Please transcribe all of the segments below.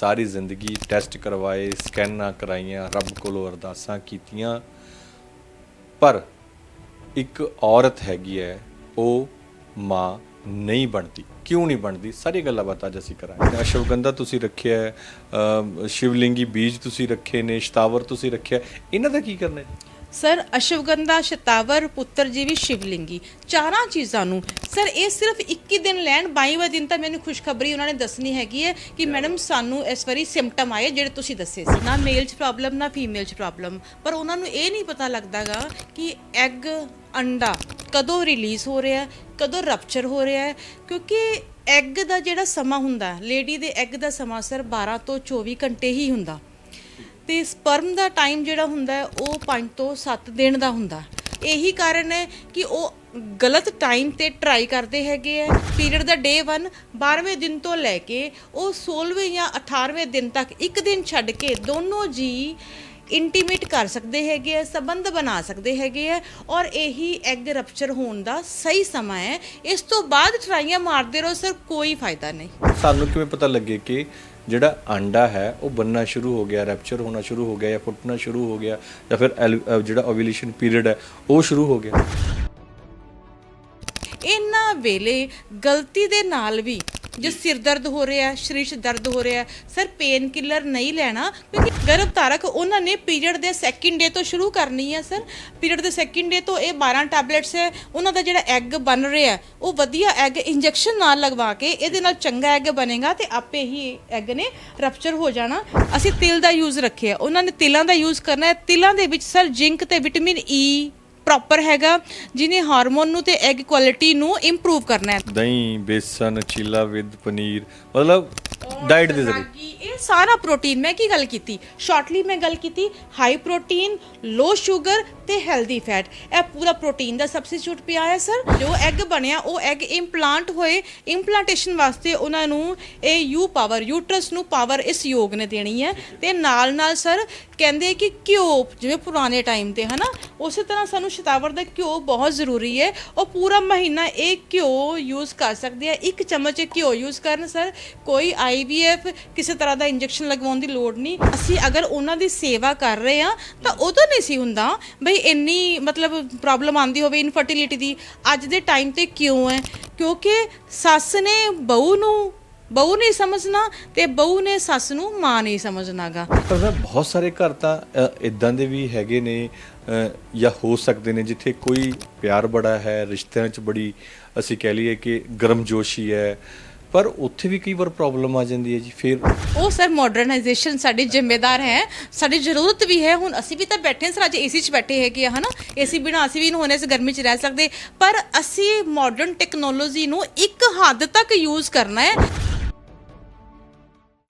ਸਾਰੀ ਜ਼ਿੰਦਗੀ ਟੈਸਟ ਕਰਵਾਏ, ਸਕੈਨਾਂ ਕਰਾਈਆਂ, ਰੱਬ ਕੋਲੋਂ ਅਰਦਾਸਾਂ ਕੀਤੀਆਂ। ਪਰ ਇੱਕ ਔਰਤ ਹੈਗੀ ਹੈ ਉਹ ਮਾਂ ਨਹੀਂ ਬਣਦੀ। ਕਿਉਂ ਨਹੀਂ ਬਣਦੀ? ਸਾਰੀ ਗੱਲਾਂ ਬਾਤਾਂ ਅੱਜ ਅਸੀਂ ਕਰਾਂਗੇ। ਅਸ਼ਵਗੰਧਾ ਤੁਸੀਂ ਰੱਖਿਆ ਹੈ ਸ਼ਿਵਲਿੰਗੀ ਬੀਜ ਤੁਸੀਂ ਰੱਖੇ ਨੇ, ਸ਼ਤਾਵਰ ਤੁਸੀਂ ਰੱਖਿਆ। ਇਹਨਾਂ ਦਾ ਕੀ ਕਰਨਾ ਹੈ ਸਰ ਅਸ਼ਵਗੰਧਾ ਸ਼ਤਾਵਰ ਪੁੱਤਰ ਜੀਵੀ ਸ਼ਿਵਲਿੰਗੀ। ਚਾਰਾਂ ਚੀਜ਼ਾਂ ਨੂੰ। ਸਰ ਇਹ ਸਿਰਫ 21 ਦਿਨ ਲੈਣ 22ਵੇਂ ਦਿਨ ਤਾਂ ਮੈਨੂੰ ਖੁਸ਼ਖਬਰੀ ਉਹਨਾਂ ਨੇ ਦੱਸਣੀ ਹੈਗੀ ਹੈ ਕਿ ਮੈਡਮ ਸਾਨੂੰ ਇਸ ਵਾਰੀ ਸਿੰਪਟਮ ਆਏ ਜਿਹੜੇ ਤੁਸੀਂ ਦੱਸੇ ਸੀ। ਨਾ ਮੇਲ 'ਚ ਪ੍ਰੋਬਲਮ ਨਾ ਫੀਮੇਲ 'ਚ ਪ੍ਰੋਬਲਮ ਪਰ ਉਹਨਾਂ ਨੂੰ ਇਹ ਨਹੀਂ ਪਤਾ ਲੱਗਦਾਗਾ ਕਿ ਐਗ ਅੰਡਾ ਕਦੋਂ ਰਿਲੀਜ਼ ਹੋ ਰਿਹਾ ਕਦੋਂ ਰਪਚਰ ਹੋ ਰਿਹਾ ਕਿਉਂਕਿ ਐਗ ਦਾ ਜਿਹੜਾ ਸਮਾਂ ਹੁੰਦਾ ਲੇਡੀ ਦੇ ਐਗ ਦਾ ਸਮਾਂ ਸਰ 12 ਤੋਂ 24 ਘੰਟੇ ਹੀ ਹੁੰਦਾ। ਤੇ ਸਪਰਮ ਦਾ ਟਾਈਮ ਜਿਹੜਾ ਹੁੰਦਾ ਉਹ 5 ਤੋਂ 7 ਦਿਨ ਦਾ ਹੁੰਦਾ ਇਹੀ ਕਾਰਨ ਹੈ ਕਿ ਉਹ ਗਲਤ ਟਾਈਮ ਤੇ ਟਰਾਈ ਕਰਦੇ ਹੈਗੇ ਹੈ। ਪੀਰੀਅਡ ਦਾ ਡੇ 1 12ਵੇਂ ਦਿਨ ਤੋਂ ਲੈ ਕੇ ਉਹ 16ਵੇਂ ਜਾਂ 18ਵੇਂ ਦਿਨ ਤੱਕ ਇੱਕ ਦਿਨ ਛੱਡ ਕੇ ਦੋਨੋਂ ਜੀ ਇੰਟੀਮੇਟ ਕਰ ਸਕਦੇ ਹੈਗੇ ਹੈ, ਸਬੰਧ ਬਣਾ ਸਕਦੇ ਹੈਗੇ ਹੈ ਔਰ ਇਹੀ ਐਗ ਰਪਚਰ ਹੋਣ ਦਾ ਸਹੀ ਸਮਾਂ ਹੈ। ਇਸ ਤੋਂ ਬਾਅਦ ਟਰਾਈਆਂ ਮਾਰਦੇ ਰਹੋ ਸਰ ਕੋਈ ਫਾਇਦਾ ਨਹੀਂ। ਸਾਨੂੰ ਕਿਵੇਂ ਪਤਾ ਲੱਗੇ ਕਿ ਜਿਹੜਾ ਆਂਡਾ ਹੈ, ਉਹ ਬੰਨਣਾ ਸ਼ੁਰੂ ਹੋ ਗਿਆ ਰੈਪਚਰ ਹੋਣਾ ਸ਼ੁਰੂ ਹੋ ਗਿਆ ਜਾਂ ਫੁੱਟਣਾ ਸ਼ੁਰੂ ਹੋ ਗਿਆ ਜਾਂ ਫਿਰ ਜਿਹੜਾ ਓਵੂਲੇਸ਼ਨ ਪੀਰੀਅਡ ਹੈ, ਉਹ ਸ਼ੁਰੂ ਹੋ ਗਿਆ। ਇਹਨਾਂ ਵੇਲੇ ਗਲਤੀ ਦੇ ਨਾਲ ਵੀ ਜੇ ਸਿਰ ਦਰਦ ਹੋ ਰਿਹਾ ਹੈ ਸਰੀਰ 'ਚ ਦਰਦ ਹੋ ਰਿਹਾ, ਸਰ ਪੇਨ ਕਿਲਰ ਨਹੀਂ ਲੈਣਾ। ਕਿਉਂਕਿ ਗਰਭਧਾਰਕ ਉਹਨਾਂ ਨੇ ਪੀਰੀਅਡ ਦੇ ਸੈਕਿੰਡ ਡੇ ਤੋਂ ਸ਼ੁਰੂ ਕਰਨੀ ਹੈ ਸਰ। ਪੀਰੀਅਡ ਦੇ ਸੈਕਿੰਡ ਡੇ ਤੋਂ ਇਹ 12 ਟੈਬਲੇਟਸ ਹੈ, ਉਹਨਾਂ ਦਾ ਜਿਹੜਾ ਐਗ ਬਣ ਰਿਹਾ, ਉਹ ਵਧੀਆ ਐਗ ਇੰਜੈਕਸ਼ਨ ਨਾਲ ਲਗਵਾ ਕੇ ਇਹਦੇ ਨਾਲ ਚੰਗਾ ਐਗ ਬਣੇਗਾ ਤੇ ਆਪੇ ਹੀ ਐਗ ਨੇ ਰਪਚਰ ਹੋ ਜਾਣਾ। ਅਸੀਂ ਤਿਲ ਦਾ ਯੂਜ਼ ਰੱਖਿਆ। ਉਹਨਾਂ ਨੇ ਤਿਲਾਂ ਦਾ ਯੂਜ਼ ਕਰਨਾ ਹੈ। ਤਿਲਾਂ ਦੇ ਵਿੱਚ ਸਰ ਜ਼ਿੰਕ ਤੇ ਵਿਟਾਮਿਨ ਈ e ਪ੍ਰੋਪਰ ਹੈਗਾ ਜਿਹਨੇ ਹਾਰਮੋਨ ਨੂੰ ਤੇ ਐਗ ਕੁਆਲਿਟੀ ਨੂੰ ਇੰਪਰੂਵ ਕਰਨਾ ਹੈ। ਦਹੀਂ, ਬੇਸਨ, ਚੀਲਾ, ਵਿਦ ਪਨੀਰ, ਮਤਲਬ ਡਾਈਟ ਦੇ ਜ਼ਰੀਏ। ਰਾਗੀ, ਇਹ ਸਾਰਾ ਪ੍ਰੋਟੀਨ ਮੈਂ ਕੀ ਗੱਲ ਕੀਤੀ? ਸ਼ਾਰਟਲੀ ਮੈਂ ਗੱਲ ਕੀਤੀ ਹਾਈ ਪ੍ਰੋਟੀਨ ਲੋ ਸ਼ੂਗਰ ਤੇ ਹੈਲਦੀ ਫੈਟ ਇਹ ਪੂਰਾ ਪ੍ਰੋਟੀਨ ਦਾ ਸਬਸਟੀਟਿਊਟ ਪਿਆ ਹੈ ਸਰ ਜੋ ਐਗ ਬਣਿਆ ਉਹ ਐਗ ਇੰਪਲਾਂਟ ਹੋਏ ਇੰਪਲਾਂਟੇਸ਼ਨ ਵਾਸਤੇ ਉਹਨਾਂ ਨੂੰ ਇਹ ਯੂ ਪਾਵਰ ਯੂਟਰਸ ਨੂੰ ਪਾਵਰ ਇਸ ਯੋਗ ਨੇ ਦੇਣੀ ਹੈ। ਤੇ ਨਾਲ ਨਾਲ ਸਰ ਕਹਿੰਦੇ ਕਿ ਘਿਓ ਜਿਵੇਂ ਪੁਰਾਣੇ ਟਾਈਮ ਤੇ ਹਨਾ? ਉਸੇ ਤਰ੍ਹਾਂ ਸਾਨੂੰ ਸ਼ਤਾਵਰ ਦਾ ਘਿਓ ਬਹੁਤ ਜ਼ਰੂਰੀ ਹੈ। ਉਹ ਪੂਰਾ ਮਹੀਨਾ ਇਹ ਘਿਓ ਯੂਜ਼ ਕਰ ਸਕਦੇ ਆ। ਇੱਕ ਚਮਚ ਘਿਓ ਯੂਜ਼ ਕਰਨ ਸਰ ਕੋਈ ਆਈਵੀਐਫ ਕਿਸੇ ਤਰ੍ਹਾਂ ਦਾ ਇੰਜੈਕਸ਼ਨ ਲਗਵਾਉਣ ਦੀ ਲੋੜ ਨਹੀਂ। ਅਸੀਂ ਅਗਰ ਉਹਨਾਂ ਦੀ ਸੇਵਾ ਕਰ ਰਹੇ ਆ ਤਾਂ ਉਦੋਂ ਨਹੀਂ ਸੀ ਹੁੰਦਾ। ਬਈ ਇੰਨੀ ਮਤਲਬ ਪ੍ਰੋਬਲਮ ਆਂਦੀ ਹੋਵੇ ਇਨਫਰਟੀਲਿਟੀ ਦੀ। ਅੱਜ ਦੇ ਟਾਈਮ ਤੇ ਕਿਉਂ ਹੈ? ਕਿਉਂਕਿ ਸੱਸ ਨੇ ਬਹੂ ਨੂੰ ਬਹੂ ਨਹੀਂ ਸਮਝਣਾ ਤੇ ਬਹੂ ਨੇ ਸੱਸ ਨੂੰ ਮਾਂ ਨਹੀਂ ਸਮਝਣਾਗਾ। ਪਰ ਮੈਂ ਬਹੁਤ ਸਾਰੇ ਘਰ ਤਾਂ ਇਦਾਂ ਦੇ ਵੀ ਹੈਗੇ ਨੇ ਅ, ਜਾਂ ਹੋ ਸਕਦੇ ਨੇ ਜਿੱਥੇ ਕੋਈ ਪਿਆਰ ਬੜਾ ਹੈ ਰਿਸ਼ਤਿਆਂ 'ਚ ਬੜੀ ਅਸੀਂ ਕਹਿ ਲਈਏ ਕਿ ਗਰਮਜੋਸ਼ੀ ਹੈ ਪਰ ਉੱਥੇ ਵੀ ਕਈ ਵਾਰ ਪ੍ਰੋਬਲਮ ਆ ਜਾਂਦੀ ਹੈ ਜੀ ਫਿਰ ਉਹ ਸਰ ਮਾਡਰਨਾਈਜੇਸ਼ਨ ਸਾਡੀ ਜ਼ਿੰਮੇਦਾਰ ਹੈ ਸਾਡੀ ਜ਼ਰੂਰਤ ਵੀ ਹੈ। ਹੁਣ ਅਸੀਂ ਵੀ ਤਾਂ ਬੈਠੇ ਹਾਂ ਸਰ ਅੱਜ ਏਸੀ 'ਚ ਬੈਠੇ ਹੈਗੇ ਆ ਹਨਾ? ਏਸੀ ਬਿਨਾ ਅਸੀਂ ਵੀ ਹੋਣੇ ਇਸ ਗਰਮੀ 'ਚ ਰਹਿ ਸਕਦੇ। ਪਰ ਅਸੀਂ ਮਾਡਰਨ ਟੈਕਨੋਲੋਜੀ ਨੂੰ ਇੱਕ ਹੱਦ ਤੱਕ ਯੂਜ਼ ਕਰਨਾ ਹੈ।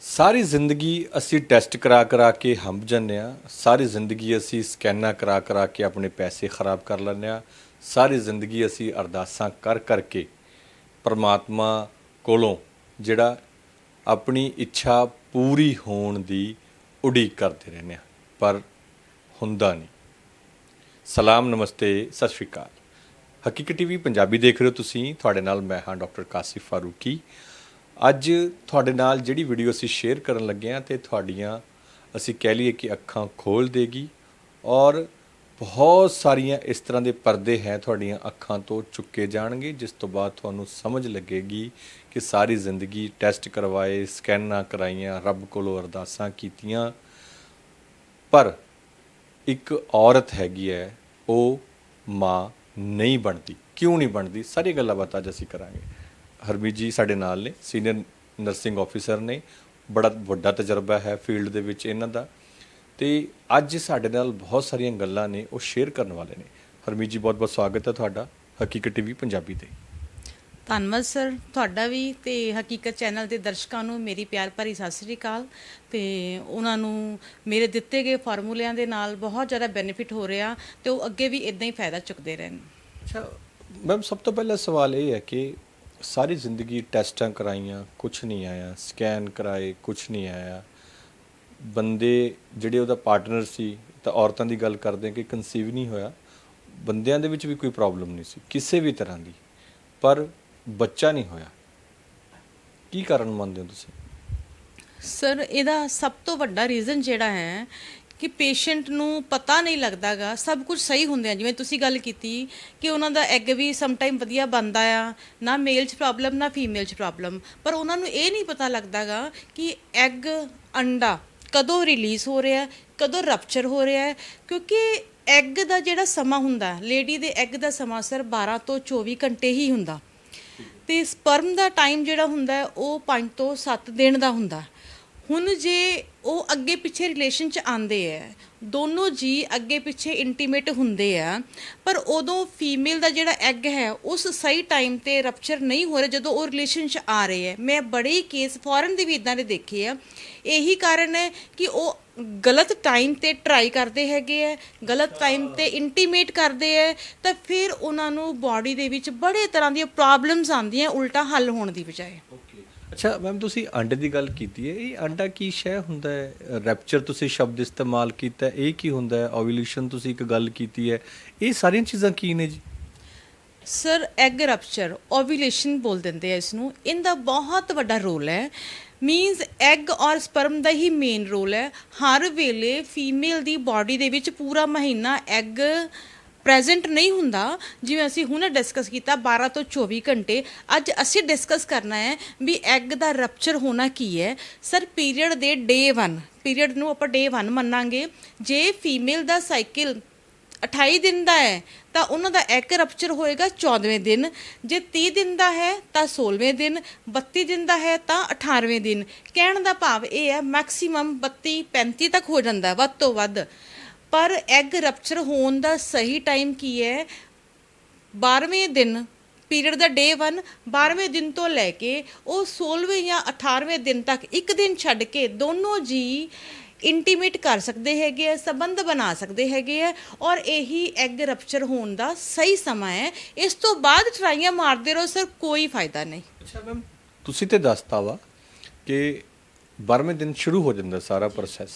ਸਾਰੀ ਜ਼ਿੰਦਗੀ ਅਸੀਂ ਟੈਸਟ ਕਰਾ ਕਰਾ ਕੇ ਹੰਬ ਜਾਂਦੇ ਆ ਸਾਰੀ ਜ਼ਿੰਦਗੀ ਅਸੀਂ ਸਕੈਨਾਂ ਕਰਾ ਕਰਾ ਕੇ ਆਪਣੇ ਪੈਸੇ ਖਰਾਬ ਕਰ ਲੈਂਦੇ ਆ ਸਾਰੀ ਜ਼ਿੰਦਗੀ ਅਸੀਂ ਅਰਦਾਸਾਂ ਕਰ ਕਰਕੇ ਪਰਮਾਤਮਾ ਕੋਲੋਂ ਜਿਹੜਾ ਆਪਣੀ ਇੱਛਾ ਪੂਰੀ ਹੋਣ ਦੀ ਉਡੀਕ ਕਰਦੇ ਰਹਿੰਦੇ ਹਾਂ, ਪਰ ਹੁੰਦਾ ਨਹੀਂ। ਸਲਾਮ, ਨਮਸਤੇ, ਸਤਿ ਸ਼੍ਰੀ ਅਕਾਲ। ਹਕੀਕਤ ਟੀਵੀ ਪੰਜਾਬੀ ਦੇਖ ਰਹੇ ਹੋ ਤੁਸੀਂ। ਤੁਹਾਡੇ ਨਾਲ ਮੈਂ ਹਾਂ ਡਾਕਟਰ ਕਾਸਿਫ ਫਾਰੂਕੀ। ਅੱਜ ਤੁਹਾਡੇ ਨਾਲ ਜਿਹੜੀ ਵੀਡੀਓ ਅਸੀਂ ਸ਼ੇਅਰ ਕਰਨ ਲੱਗੇ ਹਾਂ ਤੇ ਤੁਹਾਡੀਆਂ ਅਸੀਂ ਕਹਿ ਲਈਏ ਕਿ ਅੱਖਾਂ ਖੋਲ ਦੇਗੀ ਔਰ ਬਹੁਤ ਸਾਰੀਆਂ ਇਸ ਤਰ੍ਹਾਂ ਦੇ ਪਰਦੇ ਹੈ ਤੁਹਾਡੀਆਂ ਅੱਖਾਂ ਤੋਂ ਚੁੱਕੇ ਜਾਣਗੇ, ਜਿਸ ਤੋਂ ਬਾਅਦ ਤੁਹਾਨੂੰ ਸਮਝ ਲੱਗੇਗੀ ਕਿ ਸਾਰੀ ਜ਼ਿੰਦਗੀ ਟੈਸਟ ਕਰਵਾਏ, ਸਕੈਨਾਂ ਕਰਾਈਆਂ, ਰੱਬ ਕੋਲੋਂ ਅਰਦਾਸਾਂ ਕੀਤੀਆਂ। ਪਰ ਇੱਕ ਔਰਤ ਹੈਗੀ ਹੈ, ਉਹ ਮਾਂ ਨਹੀਂ ਬਣਦੀ। ਕਿਉਂ ਨਹੀਂ ਬਣਦੀ? ਸਾਰੀ ਗੱਲਾਂ ਬਾਤਾਂ ਅੱਜ ਅਸੀਂ ਕਰਾਂਗੇ। ਹਰਮੀਤ ਜੀ ਸਾਡੇ ਨਾਲ ਨੇ ਸੀਨੀਅਰ ਨਰਸਿੰਗ ਆਫੀਸਰ ਨੇ। ਬੜਾ ਵੱਡਾ ਤਜਰਬਾ ਹੈ ਫੀਲਡ ਦੇ ਵਿੱਚ ਇਹਨਾਂ ਦਾ। ਤੇ ਅੱਜ ਸਾਡੇ ਨਾਲ ਬਹੁਤ ਸਾਰੀਆਂ ਗੱਲਾਂ ਨੇ ਉਹ ਸ਼ੇਅਰ ਕਰਨ ਵਾਲੇ ਨੇ। ਹਰਮੀਤ ਜੀ ਬਹੁਤ ਬਹੁਤ ਸਵਾਗਤ ਹੈ ਤੁਹਾਡਾ ਹਕੀਕਤ ਟੀਵੀ ਪੰਜਾਬੀ ਤੇ। ਧੰਨਵਾਦ ਸਰ। ਤੁਹਾਡਾ ਵੀ ਤੇ ਹਕੀਕਤ ਚੈਨਲ ਦੇ ਦਰਸ਼ਕਾਂ ਨੂੰ ਮੇਰੀ ਪਿਆਰ ਭਰੀ ਸਤਿ ਸ੍ਰੀ ਅਕਾਲ। ਤੇ ਉਹਨਾਂ ਨੂੰ ਮੇਰੇ ਦਿੱਤੇ ਗਏ ਫਾਰਮੂਲਿਆਂ ਦੇ ਨਾਲ ਬਹੁਤ ਜ਼ਿਆਦਾ ਬੈਨੀਫਿਟ ਹੋ ਰਿਹਾ ਤੇ ਉਹ ਅੱਗੇ ਵੀ ਇਦਾਂ ਹੀ ਫਾਇਦਾ ਚੁੱਕਦੇ ਰਹਿਣ। ਅੱਛਾ ਮੈਮ ਸਭ ਤੋਂ ਪਹਿਲਾ ਸਵਾਲ ਇਹ ਹੈ ਕਿ ਸਾਰੀ ਜ਼ਿੰਦਗੀ ਟੈਸਟਾਂ ਕਰਾਈਆਂ ਕੁਝ ਨਹੀਂ ਆਇਆ ਸਕੈਨ ਕਰਾਏ ਕੁਝ ਨਹੀਂ ਆਇਆ। ਬੰਦੇ ਜਿਹੜੇ ਉਹਦਾ ਪਾਰਟਨਰ ਸੀ, ਤਾਂ ਔਰਤਾਂ ਦੀ ਗੱਲ ਕਰਦੇ ਕਿ ਕਨਸੀਵ ਨਹੀਂ ਹੋਇਆ। ਬੰਦਿਆਂ ਦੇ ਵਿੱਚ ਵੀ ਕੋਈ ਪ੍ਰੋਬਲਮ ਨਹੀਂ ਸੀ, ਕਿਸੇ ਵੀ ਤਰ੍ਹਾਂ ਦੀ। ਪਰ ਬੱਚਾ ਨਹੀਂ ਹੋਇਆ। ਕੀ ਕਾਰਨ ਮੰਨਦੇ ਹੋ ਤੁਸੀਂ? ਸਰ ਇਹਦਾ ਸਭ ਤੋਂ ਵੱਡਾ ਰੀਜ਼ਨ ਜਿਹੜਾ ਹੈ ਕਿ ਪੇਸ਼ੈਂਟ ਨੂੰ ਪਤਾ ਨਹੀਂ ਲੱਗਦਾਗਾ, ਸਭ ਕੁਝ ਸਹੀ ਹੁੰਦੇ ਆ। ਜਿਵੇਂ ਤੁਸੀਂ ਗੱਲ ਕੀਤੀ ਕਿ ਉਹਨਾਂ ਦਾ ਐਗ ਵੀ ਸਮ ਟਾਈਮ ਵਧੀਆ ਬਣਦਾ ਆ, ਨਾ ਮੇਲ 'ਚ ਪ੍ਰੋਬਲਮ ਨਾ ਫੀਮੇਲ 'ਚ ਪ੍ਰੋਬਲਮ ਪਰ ਉਹਨਾਂ ਨੂੰ ਇਹ ਨਹੀਂ ਪਤਾ ਲੱਗਦਾਗਾ ਕਿ ਐਗ ਅੰਡਾ ਕਦੋਂ ਰਿਲੀਜ਼ ਹੋ ਰਿਹਾ, ਕਦੋਂ ਰਪਚਰ ਹੋ ਰਿਹਾ ਕਿਉਂਕਿ ਐਗ ਦਾ ਜਿਹੜਾ ਸਮਾਂ ਹੁੰਦਾ ਲੇਡੀ ਦੇ ਐਗ ਦਾ ਸਮਾਂ ਸਰ 12 ਤੋਂ 24 ਘੰਟੇ ਹੀ ਹੁੰਦਾ। ਤੇ ਸਪਰਮ ਦਾ ਟਾਈਮ ਜਿਹੜਾ ਹੁੰਦਾ ਉਹ 5 ਤੋਂ 7 ਦਿਨ ਦਾ ਹੁੰਦਾ। ਹੁਣ ਜੇ ਉਹ ਅੱਗੇ ਪਿੱਛੇ ਰਿਲੇਸ਼ਨ ਚ ਆਂਦੇ ਐ ਦੋਨੋਂ ਜੀ ਅੱਗੇ ਪਿੱਛੇ ਇੰਟੀਮੇਟ ਹੁੰਦੇ ਆ, ਪਰ ਉਦੋਂ ਫੀਮੇਲ ਦਾ ਜਿਹੜਾ ਐਗ ਹੈ, ਉਸ ਸਹੀ ਟਾਈਮ ਤੇ ਰਪਚਰ ਨਹੀਂ ਹੋ ਰਿਹਾ ਜਦੋਂ ਉਹ ਰਿਲੇਸ਼ਨ ਚ ਆ ਰਹੇ ਹੈ ਮੈਂ ਬੜੇ ਹੀ ਕੇਸ ਫੋਰਨ ਦੇ ਵੀ ਇਦਾਂ ਦੇ ਦੇਖੇ ਆ। ਇਹੀ ਕਾਰਨ ਹੈ ਕਿ ਉਹ ਗਲਤ ਟਾਈਮ ਤੇ ਟਰਾਈ ਕਰਦੇ ਹੈਗੇ ਹੈ ਗਲਤ ਟਾਈਮ ਤੇ ਇੰਟੀਮੇਟ ਕਰਦੇ ਹੈ ਤਾਂ ਫਿਰ ਉਹਨਾਂ ਨੂੰ ਬਾਡੀ ਦੇ ਵਿੱਚ ਬੜੇ ਤਰ੍ਹਾਂ ਦੀਆਂ ਪ੍ਰੋਬਲਮਸ ਆਉਂਦੀਆਂ, ਉਲਟਾ ਹੱਲ ਹੋਣ ਦੀ ਬਜਾਏ। ਅੱਛਾ ਮੈਮ ਤੁਸੀਂ ਅੰਡੇ ਦੀ ਗੱਲ ਕੀਤੀ ਹੈ, ਇਹ ਅੰਡਾ ਕੀ ਸ਼ੈ ਹੁੰਦਾ ਹੈ? ਰੈਪਚਰ ਤੁਸੀਂ ਸ਼ਬਦ ਇਸਤੇਮਾਲ ਕੀਤਾ, ਇਹ ਕੀ ਹੁੰਦਾ ਹੈ? ਓਵੂਲੇਸ਼ਨ ਤੁਸੀਂ ਇੱਕ ਗੱਲ ਕੀਤੀ ਹੈ, ਇਹ ਸਾਰੀਆਂ ਚੀਜ਼ਾਂ ਕੀ ਨੇ ਜੀ? ਸਰ ਐਗ ਰਪਚਰ ਓਵੂਲੇਸ਼ਨ ਬੋਲ ਦਿੰਦੇ ਆ ਇਸ ਨੂੰ ਇਹਦਾ ਬਹੁਤ ਵੱਡਾ ਰੋਲ ਹੈ। ਮੀਨਸ ਐਗ ਔਰ ਸਪਰਮ ਦਾ ਹੀ ਮੇਨ ਰੋਲ ਹੈ। ਹਰ ਵੇਲੇ ਫੀਮੇਲ ਦੀ ਬਾਡੀ ਦੇ ਵਿੱਚ ਪੂਰਾ ਮਹੀਨਾ ਐਗ ਪ੍ਰੈਜ਼ੈਂਟ ਨਹੀਂ ਹੁੰਦਾ, ਜਿਵੇਂ ਅਸੀਂ ਹੁਣ ਡਿਸਕਸ ਕੀਤਾ 12 ਤੋਂ 24 ਘੰਟੇ, ਅੱਜ ਅਸੀਂ ਡਿਸਕਸ ਕਰਨਾ ਹੈ ਵੀ ਐਗ ਦਾ ਰਪਚਰ ਹੋਣਾ ਕੀ ਹੈ। ਸਰ ਪੀਰੀਅਡ ਦੇ ਡੇ 1 ਪੀਰੀਅਡ ਨੂੰ ਆਪਾਂ ਡੇ 1 ਮੰਨਾਂਗੇ। ਜੇ ਫੀਮੇਲ ਦਾ ਸਾਈਕਲ 28 ਦਿਨ ਦਾ ਹੈ, ਤਾਂ ਉਹਨਾਂ ਦਾ ਐਗ ਰਪਚਰ ਹੋਏਗਾ 14ਵੇਂ ਦਿਨ। ਜੇ 30 ਦਿਨ ਦਾ ਹੈ, ਤਾਂ 16ਵੇਂ ਦਿਨ। 32 ਦਿਨ ਦਾ ਹੈ, ਤਾਂ 18ਵੇਂ ਦਿਨ। ਕਹਿਣ ਦਾ ਭਾਵ ਇਹ ਹੈ ਮੈਕਸਿਮਮ 32 35 ਤੱਕ ਹੋ ਜਾਂਦਾ, ਵੱਧ ਤੋਂ ਵੱਧ। ਪਰ ਐਗ ਰਪਚਰ ਹੋਣ ਦਾ ਸਹੀ ਟਾਈਮ ਕੀ ਹੈ? 12ਵੇਂ ਦਿਨ ਪੀਰੀਅਡ ਦਾ ਡੇ 1 12ਵੇਂ ਦਿਨ ਤੋਂ ਲੈ ਕੇ ਉਹ 16ਵੇਂ ਜਾਂ 18ਵੇਂ ਦਿਨ ਤੱਕ ਇੱਕ ਦਿਨ ਛੱਡ ਕੇ ਦੋਨੋਂ ਜੀ ਇੰਟੀਮੇਟ ਕਰ ਸਕਦੇ ਹੈਗੇ ਆ ਸਬੰਧ ਬਣਾ ਸਕਦੇ ਹੈਗੇ ਆ ਔਰ ਇਹੀ ਐਗ ਰਪਚਰ ਹੋਣ ਦਾ ਸਹੀ ਸਮਾਂ ਹੈ। ਇਸ ਤੋਂ ਬਾਅਦ ਟਰਾਈਆਂ ਮਾਰਦੇ ਰਹੋ ਸਰ ਕੋਈ ਫਾਇਦਾ ਨਹੀਂ। ਅੱਛਾ ਮੈਮ ਤੁਸੀਂ ਤੇ ਦੱਸਤਾ ਵਾ ਕਿ 12ਵੇਂ ਦਿਨ ਸ਼ੁਰੂ ਹੋ ਜਾਂਦਾ ਸਾਰਾ ਪ੍ਰੋਸੈਸ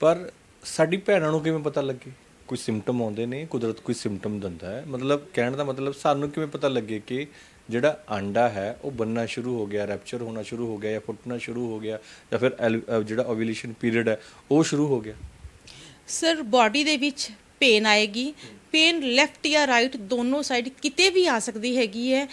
ਪਰ ਸਾਡੀ ਭੈਣਾਂ ਨੂੰ ਕਿਵੇਂ ਪਤਾ ਲੱਗੇ? ਕੋਈ ਸਿੰਪਟਮ ਆਉਂਦੇ ਨੇ ਕੁਦਰਤ ਕੋਈ ਸਿੰਪਟਮ ਦਿੰਦਾ ਹੈ। ਮਤਲਬ ਕਹਿਣ ਦਾ ਮਤਲਬ ਸਾਨੂੰ ਕਿਵੇਂ ਪਤਾ ਲੱਗੇ ਕਿ ਜਿਹੜਾ ਆਂਡਾ ਹੈ ਉਹ ਬੰਨਣਾ ਸ਼ੁਰੂ ਹੋ ਗਿਆ ਰੈਪਚਰ ਹੋਣਾ ਸ਼ੁਰੂ ਹੋ ਗਿਆ ਜਾਂ ਫੁੱਟਣਾ ਸ਼ੁਰੂ ਹੋ ਗਿਆ ਜਾਂ ਫਿਰ ਐਲ- ਅਹ ਜਿਹੜਾ ਓਵੂਲੇਸ਼ਨ ਪੀਰੀਅਡ ਹੈ ਉਹ ਸ਼ੁਰੂ ਹੋ ਗਿਆ? ਸਰ ਬਾਡੀ ਦੇ ਵਿੱਚ ਪੇਨ ਆਏਗੀ। ਪੇਨ ਲੈਫਟ ਜਾਂ ਰਾਈਟ ਦੋਨੋਂ ਸਾਈਡ ਕਿਤੇ ਵੀ ਆ ਸਕਦੀ ਹੈਗੀ ਹੈ।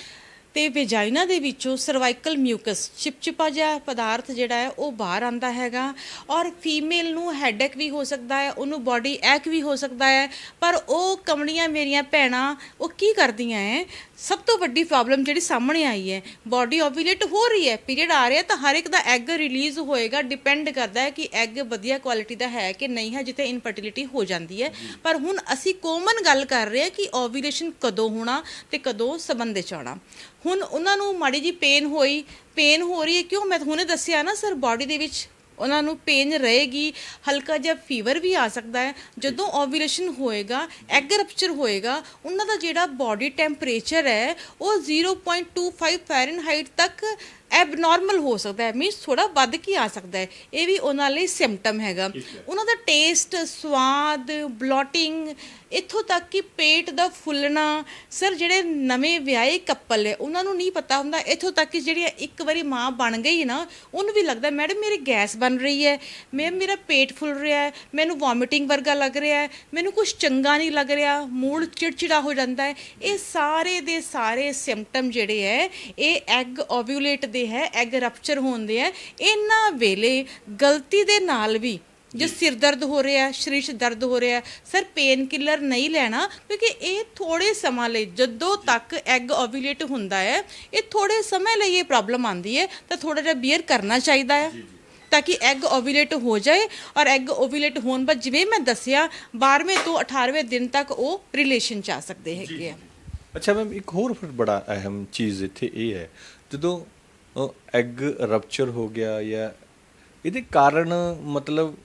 ਤੇ ਵੈਜਾਈਨਾ ਦੇ ਵਿੱਚੋਂ ਸਰਵਾਈਕਲ ਮਿਊਕਸ ਚਿਪਚਿਪਾ ਜਿਹਾ ਪਦਾਰਥ ਜਿਹੜਾ ਹੈ ਉਹ ਬਾਹਰ ਆਂਦਾ ਹੈਗਾ। ਔਰ ਫੀਮੇਲ ਨੂੰ ਹੈਡੇਕ ਵੀ ਹੋ ਸਕਦਾ ਹੈ ਉਹਨੂੰ ਬਾਡੀ ਐਕ ਵੀ ਹੋ ਸਕਦਾ ਹੈ। ਪਰ ਉਹ ਕਮੜੀਆਂ ਮੇਰੀਆਂ ਭੈਣਾਂ ਉਹ ਕੀ ਕਰਦੀਆਂ ਹੈ ਸਭ ਤੋਂ ਵੱਡੀ ਪ੍ਰੋਬਲਮ ਜਿਹੜੀ ਸਾਹਮਣੇ ਆਈ ਹੈ ਬਾਡੀ ਓਵੂਲੇਟ ਹੋ ਰਹੀ ਹੈ। ਪੀਰੀਅਡ ਆ ਰਿਹਾ ਤਾਂ ਹਰ ਇੱਕ ਦਾ ਐਗ ਰਿਲੀਜ਼ ਹੋਏਗਾ ਡਿਪੈਂਡ ਕਰਦਾ ਹੈ ਕਿ ਐਗ ਵਧੀਆ ਕੁਆਲਿਟੀ ਦਾ ਹੈ ਕਿ ਨਹੀਂ ਹੈ ਜਿੱਥੇ ਇਨਫਰਟੀਲਿਟੀ ਹੋ ਜਾਂਦੀ ਹੈ। ਪਰ ਹੁਣ ਅਸੀਂ ਕਾਮਨ ਗੱਲ ਕਰ ਰਹੇ ਹਾਂ ਕਿ ਓਵੂਲੇਸ਼ਨ ਕਦੋਂ ਹੋਣਾ ਤੇ ਕਦੋਂ ਸੰਬੰਧ ਵਿੱਚ ਆਉਣਾ ਹੁਣ ਉਹਨਾਂ ਨੂੰ ਮਾੜੀ ਜੀ ਪੇਨ ਹੋਈ ਪੇਨ ਹੋ ਰਹੀ ਹੈ ਕਿਉਂ? ਮੈਂ ਤੁਹਾਨੂੰ ਦੱਸਿਆ ਨਾ ਸਰ ਬਾਡੀ ਦੇ ਵਿੱਚ ਉਹਨਾਂ ਨੂੰ ਪੇਨ ਰਹੇਗੀ ਹਲਕਾ ਜਿਹਾ ਫੀਵਰ ਵੀ ਆ ਸਕਦਾ ਹੈ। ਜਦੋਂ ਓਵੂਲੇਸ਼ਨ ਹੋਏਗਾ ਐਗ ਰਪਚਰ ਹੋਏਗਾ ਉਹਨਾਂ ਦਾ ਜਿਹੜਾ ਬਾਡੀ ਟੈਂਪਰੇਚਰ ਹੈ ਉਹ 0.25 ਫੈਰਨਹਾਈਟ ਤੱਕ ਐਬਨੋਰਮਲ ਹੋ ਸਕਦਾ ਹੈ। ਮੀਨਸ ਥੋੜਾ ਵੱਧ ਕੇ ਆ ਸਕਦਾ ਹੈ। ਇਹ ਵੀ ਉਹਨਾਂ ਲਈ ਸਿੰਪਟਮ ਹੈਗਾ। ਉਹਨਾਂ ਦਾ ਟੇਸਟ ਸਵਾਦ ਬਲੋਟਿੰਗ ਇੱਥੋਂ ਤੱਕ ਕਿ ਪੇਟ ਦਾ ਫੁੱਲਣਾ, ਸਰ, ਜਿਹੜੇ ਨਵੇਂ ਵਿਆਹੇ ਕਪਲ ਹੈ, ਉਹਨਾਂ ਨੂੰ ਨਹੀਂ ਪਤਾ ਹੁੰਦਾ। ਇੱਥੋਂ ਤੱਕ ਕਿ ਜਿਹੜੀ ਇੱਕ ਵਾਰੀ ਮਾਂ ਬਣ ਗਈ ਨਾ, ਉਹਨੂੰ ਵੀ ਲੱਗਦਾ, ਮੈਡਮ, ਮੇਰੀ ਗੈਸ ਬਣ ਰਹੀ ਹੈ। ਮੈਮ ਮੇਰਾ ਪੇਟ ਫੁੱਲ ਰਿਹਾ ਹੈ। ਮੈਨੂੰ ਵੋਮਿਟਿੰਗ ਵਰਗਾ ਲੱਗ ਰਿਹਾ ਹੈ। ਮੈਨੂੰ ਕੁਝ ਚੰਗਾ ਨਹੀਂ ਲੱਗ ਰਿਹਾ। ਮੂਡ ਚਿੜਚਿੜਾ ਹੋ ਜਾਂਦਾ ਹੈ। ਇਹ ਸਾਰੇ ਦੇ ਸਾਰੇ ਸਿੰਪਟਮ ਜਿਹੜੇ ਹੈ, ਇਹ ਐਗ ਓਵੂਲੇਟ ਦੇ ਹੈ ਐਗ ਰਪਚਰ ਹੋਣ ਦੇ ਹੈ। ਇਹਨਾਂ ਵੇਲੇ ਗਲਤੀ ਦੇ ਨਾਲ ਵੀ ਜੇ ਸਿਰ ਦਰਦ ਹੋ ਰਿਹਾ ਹੈ ਸਰੀਰ 'ਚ ਦਰਦ ਹੋ ਰਿਹਾ ਹੈ ਸਰ ਪੇਨ ਕਿਲਰ ਨਹੀਂ ਲੈਣਾ ਕਿਉਂਕਿ ਇਹ ਥੋੜੇ ਸਮਾਂ ਲਈ ਜਦੋਂ ਤੱਕ ਐਗ ਓਵੂਲੇਟ ਹੁੰਦਾ ਹੈ ਇਹ ਥੋੜੇ ਸਮੇਂ ਲਈ ਇਹ ਪ੍ਰੋਬਲਮ ਆਂਦੀ ਹੈ ਤਾਂ ਥੋੜਾ ਜਿਹਾ ਬੀਅਰ ਕਰਨਾ ਚਾਹੀਦਾ ਹੈ ਤਾਂ ਕਿ ਐਗ ਓਵੂਲੇਟ ਹੋ ਜਾਏ ਔਰ ਐਗ ਓਵੂਲੇਟ ਹੋਣ ਬਾਅਦ ਜਿਵੇਂ ਮੈਂ ਦੱਸਿਆ 12ਵੇਂ ਤੋਂ 18ਵੇਂ ਦਿਨ ਤੱਕ ਉਹ ਰਿਲੇਸ਼ਨ ਚ ਆ ਸਕਦੇ ਹੈਗੇ ਆ। ਅੱਛਾ ਮੈਮ ਇੱਕ ਹੋਰ ਫਿਰ ਬੜਾ ਅਹਿਮ ਚੀਜ਼ ਇੱਥੇ ਇਹ ਹੈ ਜਦੋਂ ਐਗ ਰਪਚਰ ਹੋ ਗਿਆ ਜਾਂ ਇਹਦੇ ਕਾਰਨ ਮਤਲਬ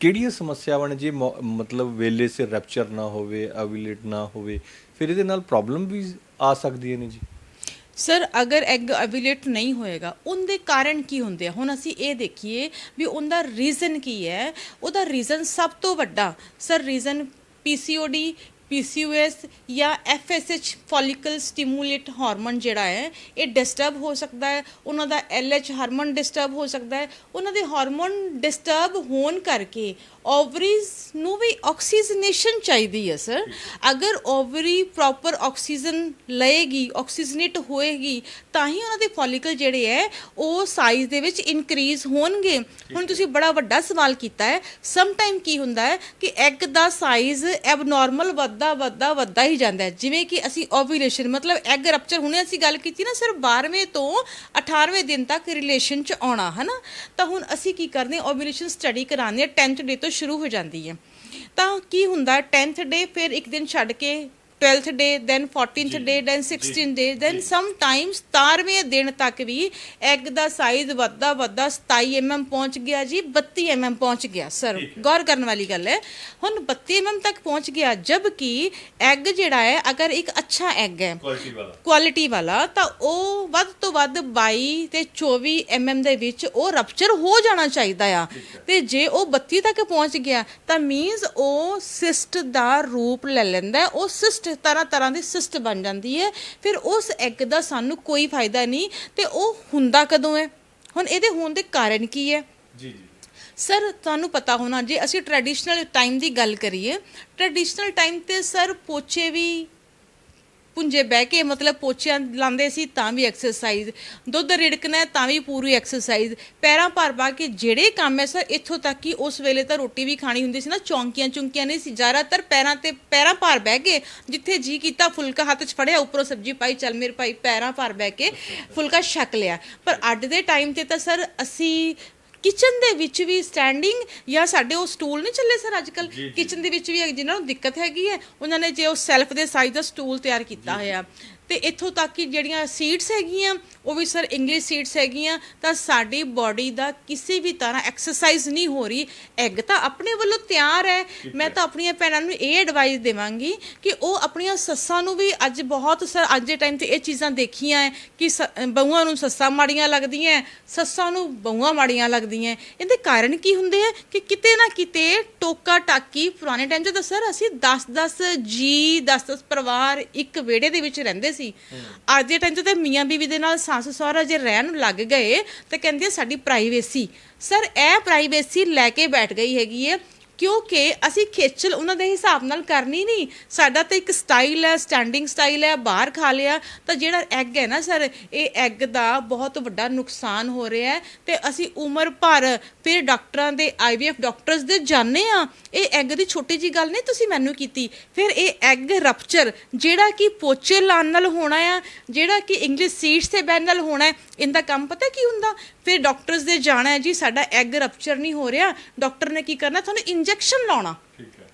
ਕਿਹੜੀਆਂ ਸਮੱਸਿਆਵਾਂ ਨੇ ਜੇ ਮੌ- ਮਤਲਬ ਵੇਲੇ ਸਿਰ ਰੈਪਚਰ ਨਾ ਹੋਵੇ ਓਵੂਲੇਟ ਨਾ ਹੋਵੇ, ਫਿਰ ਇਹਦੇ ਨਾਲ ਪ੍ਰੋਬਲਮ ਵੀ ਆ ਸਕਦੀਆਂ ਨੇ ਜੀ? ਸਰ ਅਗਰ ਐਗ ਓਵੂਲੇਟ ਨਹੀਂ ਹੋਏਗਾ, ਉਹਦੇ ਕਾਰਨ ਕੀ ਹੁੰਦੇ ਆ? ਹੁਣ ਅਸੀਂ ਇਹ ਦੇਖੀਏ ਵੀ ਉਹਦਾ ਰੀਜ਼ਨ ਕੀ ਹੈ? ਉਹਦਾ ਰੀਜ਼ਨ ਸਭ ਤੋਂ ਵੱਡਾ ਸਰ ਰੀਜ਼ਨ ਪੀਸੀਓਡੀ PCOS ਜਾਂ FSH ਫੋਲੀਕਲ ਸਟਿਮੂਲੇਟ ਹਾਰਮੋਨ ਜਿਹੜਾ ਹੈ, ਇਹ ਡਿਸਟਰਬ ਹੋ ਸਕਦਾ ਹੈ। ਉਹਨਾਂ ਦਾ LH ਹਾਰਮੋਨ ਡਿਸਟਰਬ ਹੋ ਸਕਦਾ ਹੈ। ਉਹਨਾਂ ਦੇ ਹਾਰਮੋਨ ਡਿਸਟਰਬ ਹੋਣ ਕਰਕੇ ਓਵਰੀਜ਼ ਨੂੰ ਵੀ ਆਕਸੀਜਨੇਸ਼ਨ ਚਾਹੀਦੀ ਹੈ ਸਰ ਅਗਰ ਓਵਰੀ ਪ੍ਰੋਪਰ ਆਕਸੀਜਨ ਲਏਗੀ ਆਕਸੀਜਨੇਟ ਹੋਏਗੀ, ਤਾਂ ਹੀ ਉਹਨਾਂ ਦੇ ਫੋਲੀਕਲ ਜਿਹੜੇ ਹੈ, ਉਹ ਸਾਈਜ਼ ਦੇ ਵਿੱਚ ਇਨਕਰੀਜ਼ ਹੋਣਗੇ। ਹੁਣ ਤੁਸੀਂ ਬੜਾ ਵੱਡਾ ਸਵਾਲ ਕੀਤਾ ਹੈ। ਸਮ ਟਾਈਮ ਕੀ ਹੁੰਦਾ ਹੈ ਕਿ ਐਗ ਦਾ ਸਾਈਜ਼ ਐਬਨੋਰਮਲ ਵੱਧ ਵੱਧਦਾ ਵੱਧਦਾ ਵੱਧਦਾ ਹੀ ਜਾਂਦਾ ਹੈ। ਜਿਵੇਂ ਕਿ ਅਸੀਂ ਓਵੂਲੇਸ਼ਨ ਮਤਲਬ ਐਗ ਰਪਚਰ ਹੁਣੇ ਅਸੀਂ ਗੱਲ ਕੀਤੀ ਨਾ, ਸਿਰਫ 12ਵੇਂ ਤੋਂ 18ਵੇਂ ਦਿਨ ਤੱਕ ਰਿਲੇਸ਼ਨ ਚ ਆਉਣਾ, ਹਨਾ? ਤਾਂ ਹੁਣ ਅਸੀਂ ਕੀ ਕਰਦੇ ਹਾਂ? ਓਵੂਲੇਸ਼ਨ ਸਟੱਡੀ ਕਰਾਉਂਦੇ ਹਾਂ। 10th ਡੇ ਤੋਂ ਸ਼ੁਰੂ ਹੋ ਜਾਂਦੀ ਹੈ। ਤਾਂ ਕੀ ਹੁੰਦਾ 10th ਡੇ ਫਿਰ ਇੱਕ ਦਿਨ ਛੱਡ ਕੇ 12th day then 14th day then 16th day then some times 17ਵੇਂ ਦਿਨ ਤੱਕ ਵੀ ਐਗ ਦਾ ਸਾਈਜ਼ ਵੱਧਦਾ ਵੱਧਦਾ 27 mm ਪਹੁੰਚ ਗਿਆ ਜੀ 32 mm ਪਹੁੰਚ ਗਿਆ ਸਰ ਗੌਰ ਕਰਨ ਵਾਲੀ ਗੱਲ ਹੈ ਹੁਣ 32 mm ਤੱਕ ਪਹੁੰਚ ਗਿਆ ਜਦ ਕਿ ਐਗ ਜਿਹੜਾ ਹੈ ਅਗਰ ਇੱਕ ਅੱਛਾ ਐਗ ਹੈ ਕੁਆਲਿਟੀ ਵਾਲਾ। ਕੁਆਲਿਟੀ ਵਾਲਾ ਤਾਂ ਉਹ ਵੱਧ ਤੋਂ ਵੱਧ 22 ਤੇ 24 mm ਦੇ ਵਿੱਚ ਉਹ ਰਪਚਰ ਹੋ ਜਾਣਾ ਚਾਹੀਦਾ ਆ। ਤੇ ਜੇ ਉਹ 32 ਤੱਕ ਪਹੁੰਚ ਗਿਆ ਤਾਂ ਮੀਨਸ ਉਹ ਸਿਸਟ ਦਾ ਰੂਪ ਲੈ ਲੈਂਦਾ। ਉਹ ਸਿਸਟ ਤਰ੍ਹਾਂ ਤਰ੍ਹਾਂ ਦੀ ਸਿਸਟ ਬਣ ਜਾਂਦੀ ਹੈ। ਫਿਰ ਉਸ ਐਗ ਦਾ ਸਾਨੂੰ ਕੋਈ ਫਾਇਦਾ ਨਹੀਂ ਤੇ ਉਹ ਹੁੰਦਾ ਕਦੋਂ ਹੈ? ਹੁਣ ਇਹਦੇ ਹੋਣ ਦੇ ਕਾਰਨ ਕੀ ਹੈ? ਜੀ ਜੀ। ਸਰ ਤੁਹਾਨੂੰ ਪਤਾ ਹੋਣਾ ਜੇ ਅਸੀਂ ਟ੍ਰੈਡੀਸ਼ਨਲ ਟਾਈਮ ਦੀ ਗੱਲ ਕਰੀਏ ਟ੍ਰੈਡੀਸ਼ਨਲ ਟਾਈਮ ਤੇ ਸਰ ਪੋਚੇ ਵੀ ਪੁੰਜੇ ਬਹਿ ਕੇ ਮਤਲਬ ਪੋਚਿਆਂ ਲਾਉਂਦੇ ਸੀ ਤਾਂ ਵੀ ਐਕਸਰਸਾਈਜ਼ ਦੁੱਧ ਰਿੜਕਣਾ ਤਾਂ ਵੀ ਪੂਰੀ ਐਕਸਰਸਾਈਜ਼ ਪੈਰਾਂ ਭਰ ਪਾ ਕੇ ਜਿਹੜੇ ਕੰਮ ਹੈ ਸਰ, ਇੱਥੋਂ ਤੱਕ ਕਿ ਉਸ ਵੇਲੇ ਤਾਂ ਰੋਟੀ ਵੀ ਖਾਣੀ ਹੁੰਦੀ ਸੀ ਨਾ, ਚੌਂਕੀਆਂ ਚੁੰਕੀਆਂ ਨਹੀਂ ਸੀ। ਜ਼ਿਆਦਾਤਰ ਪੈਰਾਂ ਤੇ, ਪੈਰਾਂ ਭਰ ਬਹਿ ਕੇ ਜਿੱਥੇ ਜੀ ਕੀਤਾ ਫੁਲਕਾ ਹੱਥ 'ਚ ਫੜਿਆ, ਉੱਪਰੋਂ ਸਬਜ਼ੀ ਪਾਈ, ਚੱਲ ਮੇਰੇ ਭਾਈ ਪੈਰਾਂ ਭਰ ਬਹਿ ਕੇ ਫੁਲਕਾ ਛਕ ਲਿਆ। ਪਰ ਅੱਜ ਦੇ ਟਾਈਮ ਤੇ ਤਾਂ ਸਰ, ਅਸੀਂ ਕਿਚਨ ਦੇ ਵਿੱਚ ਵੀ ਸਟੈਂਡਿੰਗ ਜਾਂ ਸਾਡੇ ਉਹ ਸਟੂਲ ਨਹੀਂ ਚੱਲੇ ਸਰ ਅੱਜਕੱਲ ਕਿਚਨ ਦੇ ਵਿੱਚ ਵੀ ਜਿਨ੍ਹਾਂ ਨੂੰ ਦਿੱਕਤ ਹੈਗੀ ਹੈ ਉਹਨਾਂ ਨੇ ਜੇ ਉਹ ਸੈਲਫ ਦੇ ਸਾਈਜ਼ ਦਾ ਸਟੂਲ ਤਿਆਰ ਕੀਤਾ ਹੋਇਆ। ਤੇ ਇੱਥੋਂ ਤੱਕ ਕਿ ਜਿਹੜੀਆਂ ਸੀਟਸ ਹੈਗੀਆਂ ਉਹ ਵੀ ਸਰ ਇੰਗਲਿਸ਼ ਸੀਟਸ ਹੈਗੀਆਂ ਤਾਂ ਸਾਡੀ ਬਾਡੀ ਦਾ ਕਿਸੇ ਵੀ ਤਰ੍ਹਾਂ ਐਕਸਰਸਾਈਜ਼ ਨਹੀਂ ਹੋ ਰਹੀ। ਐਗ ਤਾਂ ਆਪਣੇ ਵੱਲੋਂ ਤਿਆਰ ਹੈ। ਮੈਂ ਤਾਂ ਆਪਣੀਆਂ ਭੈਣਾਂ ਨੂੰ ਇਹ ਐਡਵਾਈਸ ਦੇਵਾਂਗੀ ਕਿ ਉਹ ਆਪਣੀਆਂ ਸੱਸਾਂ ਨੂੰ ਵੀ ਅੱਜ ਬਹੁਤ ਸਰ ਅੱਜ ਦੇ ਟਾਈਮ ਤੇ ਇਹ ਚੀਜ਼ਾਂ ਦੇਖੀਆਂ ਹੈ ਕਿ ਬਹੂਆਂ ਨੂੰ ਸੱਸਾਂ ਮਾੜੀਆਂ ਲੱਗਦੀਆਂ ਸੱਸਾਂ ਨੂੰ ਬਹੂਆਂ ਮਾੜੀਆਂ ਲੱਗਦੀਆਂ ਇਹਦੇ ਕਾਰਨ ਕੀ ਹੁੰਦੇ ਆ ਕਿ ਕਿਤੇ ਨਾ ਕਿਤੇ ਟੋਕਾ ਟਾਕੀ ਪੁਰਾਣੇ ਟਾਈਮ 'ਚ ਤਾਂ ਸਰ ਅਸੀਂ 10-10 ਜੀ 10-10 ਪਰਿਵਾਰ ਇੱਕ ਵਿਹੜੇ ਦੇ ਵਿੱਚ ਰਹਿੰਦੇ ਸੀ ਅੱਜ ਦੇ ਟਾਈਮ 'ਚ ਤੇ ਮੀਆਂ ਬੀਵੀ ਦੇ ਨਾਲ ਸੱਸ ਸਹੁਰਾ ਜੇ ਰਹਿਣ ਲੱਗ ਗਏ, ਤੇ ਕਹਿੰਦੇ ਸਾਡੀ ਪ੍ਰਾਈਵੇਸੀ ਸਰ ਇਹ ਪ੍ਰਾਈਵੇਸੀ ਲੈ ਕੇ ਬੈਠ ਗਈ ਹੈਗੀ ਹੈ ਕਿਉਂਕਿ ਅਸੀਂ ਖੇਚਲ ਉਹਨਾਂ ਦੇ ਹਿਸਾਬ ਨਾਲ ਕਰਨੀ ਨਹੀਂ। ਸਾਡਾ ਤਾਂ ਇੱਕ ਸਟਾਈਲ ਹੈ ਸਟੈਂਡਿੰਗ ਸਟਾਈਲ ਹੈ, ਬਾਹਰ ਖਾ ਲਿਆ। ਤਾਂ ਜਿਹੜਾ ਐਗ ਹੈ ਨਾ ਸਰ, ਇਹ ਐਗ ਦਾ ਬਹੁਤ ਵੱਡਾ ਨੁਕਸਾਨ ਹੋ ਰਿਹਾ ਹੈ। ਤੇ ਅਸੀਂ ਉਮਰ ਭਰ ਫਿਰ ਡਾਕਟਰਾਂ ਦੇ ਆਈਵੀਐਫ ਡਾਕਟਰਸ ਦੇ ਜਾਣੇ ਆ ਇਹ ਐਗ ਦੀ ਛੋਟੀ ਜੀ ਗੱਲ ਨਹੀਂ ਤੁਸੀਂ ਮੈਨੂੰ ਕੀਤੀ। ਫਿਰ ਇਹ ਐਗ ਰਪਚਰ ਜਿਹੜਾ ਕਿ ਪੋਚੇ ਲਾਉਣ ਨਾਲ ਹੋਣਾ ਆ, ਜਿਹੜਾ ਕਿ ਇੰਗਲਿਸ਼ ਸੀਟਸ ਤੇ ਬਹਿਣ ਨਾਲ ਹੋਣਾ ਹੈ, ਇਹਦਾ ਕੰਮ ਪਤਾ ਕੀ ਹੁੰਦਾ? ਫਿਰ ਡਾਕਟਰਸ ਦੇ ਜਾਣਾ ਹੈ, ਜੀ ਸਾਡਾ ਐਗ ਰਪਚਰ ਨਹੀਂ ਹੋ ਰਿਹਾ। ਡਾਕਟਰ ਨੇ ਕੀ ਕਰਨਾ? ਤੁਹਾਨੂੰ ਇੰਜੈਕਸ਼ਨ ਲਾਉਣਾ।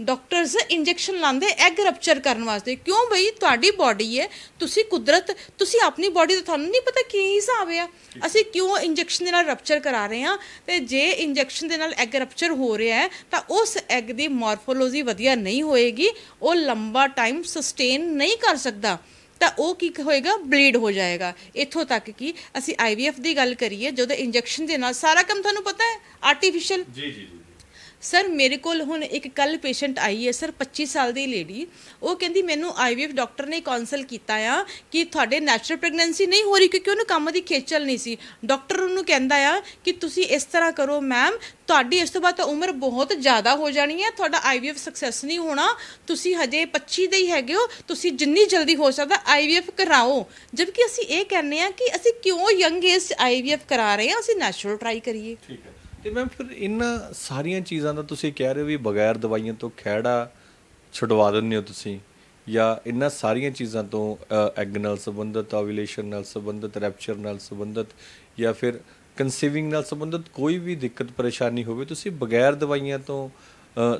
ਡਾਕਟਰਸ ਇੰਜੈਕਸ਼ਨ ਲਾਉਂਦੇ ਐਗ ਰਪਚਰ ਕਰਨ ਵਾਸਤੇ। ਕਿਉਂ ਬਈ? ਤੁਹਾਡੀ ਬਾਡੀ ਹੈ ਤੁਸੀਂ ਕੁਦਰਤ ਤੁਸੀਂ ਆਪਣੀ ਬਾਡੀ ਦਾ ਤੁਹਾਨੂੰ ਨਹੀਂ ਪਤਾ ਕੀ ਹਿਸਾਬ ਹੈ। ਅਸੀਂ ਕਿਉਂ ਇੰਜੈਕਸ਼ਨ ਦੇ ਨਾਲ ਰਪਚਰ ਕਰਾ ਰਹੇ ਹਾਂ? ਤੇ ਜੇ ਇੰਜੈਕਸ਼ਨ ਦੇ ਨਾਲ ਐਗ ਰਪਚਰ ਹੋ ਰਿਹਾ ਹੈ ਤਾਂ ਉਸ ਐਗ ਦੀ ਮਾਰਫੋਲੋਜੀ ਵਧੀਆ ਨਹੀਂ ਹੋਏਗੀ। ਉਹ ਲੰਬਾ ਟਾਈਮ ਸਸਟੇਨ ਨਹੀਂ ਕਰ ਸਕਦਾ। ਤਾਂ ਉਹ ਕੀ ਹੋਏਗਾ? ਬਲੀਡ ਹੋ ਜਾਏਗਾ। ਇੱਥੋਂ ਤੱਕ ਕਿ ਅਸੀਂ ਆਈਵੀਐਫ ਦੀ ਗੱਲ ਕਰੀਏ ਜਦੋਂ ਇੰਜੈਕਸ਼ਨ ਦੇ ਨਾਲ ਸਾਰਾ ਕੰਮ ਤੁਹਾਨੂੰ ਪਤਾ ਹੈ ਆਰਟੀਫੀਸ਼ੀਅਲ ਜੀ ਜੀ। ਸਰ ਮੇਰੇ ਕੋਲ ਹੁਣ ਇੱਕ ਕੱਲ ਪੇਸ਼ੈਂਟ ਆਈ ਹੈ ਸਰ 25 ਸਾਲ ਦੀ ਲੇਡੀ ਉਹ ਕਹਿੰਦੀ ਮੈਨੂੰ ਆਈਵੀਐਫ ਡਾਕਟਰ ਨੇ ਕਾਉਂਸਲ ਕੀਤਾ ਆ ਕਿ ਤੁਹਾਡੇ ਨੈਚੁਰਲ ਪ੍ਰੈਗਨੈਂਸੀ ਨਹੀਂ ਹੋ ਰਹੀ ਕਿਉਂਕਿ ਉਹਨੂੰ ਕੰਮ ਦੀ ਖੇਚਲ ਨਹੀਂ ਸੀ। ਡਾਕਟਰ ਉਹਨੂੰ ਕਹਿੰਦਾ ਆ ਕਿ ਤੁਸੀਂ ਇਸ ਤਰ੍ਹਾਂ ਕਰੋ ਮੈਮ ਤੁਹਾਡੀ ਇਸ ਤੋਂ ਬਾਅਦ ਤਾਂ ਉਮਰ ਬਹੁਤ ਜ਼ਿਆਦਾ ਹੋ ਜਾਣੀ ਹੈ, ਤੁਹਾਡਾ ਆਈਵੀਐਫ ਸਕਸੈਸ ਨਹੀਂ ਹੋਣਾ। ਤੁਸੀਂ ਹਜੇ 25 ਦੇ ਹੀ ਹੈਗੇ ਹੋ, ਤੁਸੀਂ ਜਿੰਨੀ ਜਲਦੀ ਹੋ ਸਕਦਾ ਆਈਵੀਐਫ ਕਰਾਓ। ਜਦਕਿ ਅਸੀਂ ਇਹ ਕਹਿੰਦੇ ਆ ਕਿ ਅਸੀਂ ਕਿਉਂ ਯੰਗ ਏਜ ਆਈਵੀਐਫ ਕਰਾ ਰਹੇ ਹਾਂ, ਅਸੀਂ ਨੈਚੁਰਲ ਟਰਾਈ ਕਰੀਏ। ਠੀਕ ਹੈ। ਤੇ ਮੈਮ ਫਿਰ ਇਹਨਾਂ ਸਾਰੀਆਂ ਚੀਜ਼ਾਂ ਦਾ ਤੁਸੀਂ ਕਹਿ ਰਹੇ ਹੋ ਵੀ ਬਗੈਰ ਦਵਾਈਆਂ ਤੋਂ ਖਹਿੜਾ ਛੁਡਵਾ ਦਿੰਦੇ ਹੋ ਤੁਸੀਂ, ਜਾਂ ਇਹਨਾਂ ਸਾਰੀਆਂ ਚੀਜ਼ਾਂ ਤੋਂ ਐਗ ਨਾਲ ਸੰਬੰਧਿਤ ਓਵੂਲੇਸ਼ਨ ਨਾਲ ਸੰਬੰਧਿਤ ਰੈਪਚਰ ਨਾਲ ਸੰਬੰਧਿਤ, ਜਾਂ ਫਿਰ ਕਨਸੀਵਿੰਗ ਨਾਲ ਸੰਬੰਧਿਤ ਕੋਈ ਵੀ ਦਿੱਕਤ ਪਰੇਸ਼ਾਨੀ ਹੋਵੇ, ਤੁਸੀਂ ਬਗੈਰ ਦਵਾਈਆਂ ਤੋਂ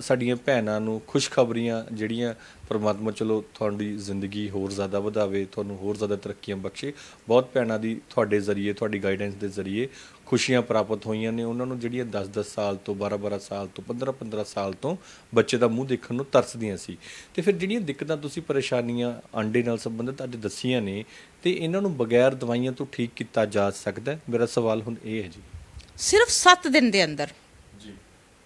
ਸਾਡੀਆਂ ਭੈਣਾਂ ਨੂੰ ਖੁਸ਼ਖਬਰੀਆਂ ਜਿਹੜੀਆਂ ਪਰਮਾਤਮਾ ਚਲੋ ਤੁਹਾਡੀ ਜ਼ਿੰਦਗੀ ਹੋਰ ਜ਼ਿਆਦਾ ਵਧਾਵੇ, ਤੁਹਾਨੂੰ ਹੋਰ ਜ਼ਿਆਦਾ ਤਰੱਕੀਆਂ ਬਖਸ਼ੇ, ਬਹੁਤ ਭੈਣਾਂ ਦੀ ਤੁਹਾਡੇ ਜ਼ਰੀਏ, ਤੁਹਾਡੀ ਗਾਈਡੈਂਸ ਦੇ ਜ਼ਰੀਏ ਖੁਸ਼ੀਆਂ ਪ੍ਰਾਪਤ ਹੋਈਆਂ ਨੇ। ਉਹਨਾਂ ਨੂੰ ਜਿਹੜੀਆਂ 10-10 ਸਾਲ ਤੋਂ 12-12 ਸਾਲ ਤੋਂ 15-15 ਸਾਲ ਤੋਂ ਬੱਚੇ ਦਾ ਮੂੰਹ ਦੇਖਣ ਨੂੰ ਤਰਸਦੀਆਂ ਸੀ। ਤੇ ਫਿਰ ਜਿਹੜੀਆਂ ਦਿੱਕਤਾਂ ਤੁਸੀਂ ਪਰੇਸ਼ਾਨੀਆਂ ਆਂਡੇ ਨਾਲ ਸੰਬੰਧਿਤ ਅੱਜ ਦੱਸੀਆਂ ਨੇ, ਤੇ ਇਹਨਾਂ ਨੂੰ ਬਗੈਰ ਦਵਾਈਆਂ ਤੋਂ ਠੀਕ ਕੀਤਾ ਜਾ ਸਕਦਾ ਮੇਰਾ ਸਵਾਲ ਹੁਣ ਇਹ ਹੈ ਜੀ। ਸਿਰਫ 7 ਦਿਨ ਦੇ ਅੰਦਰ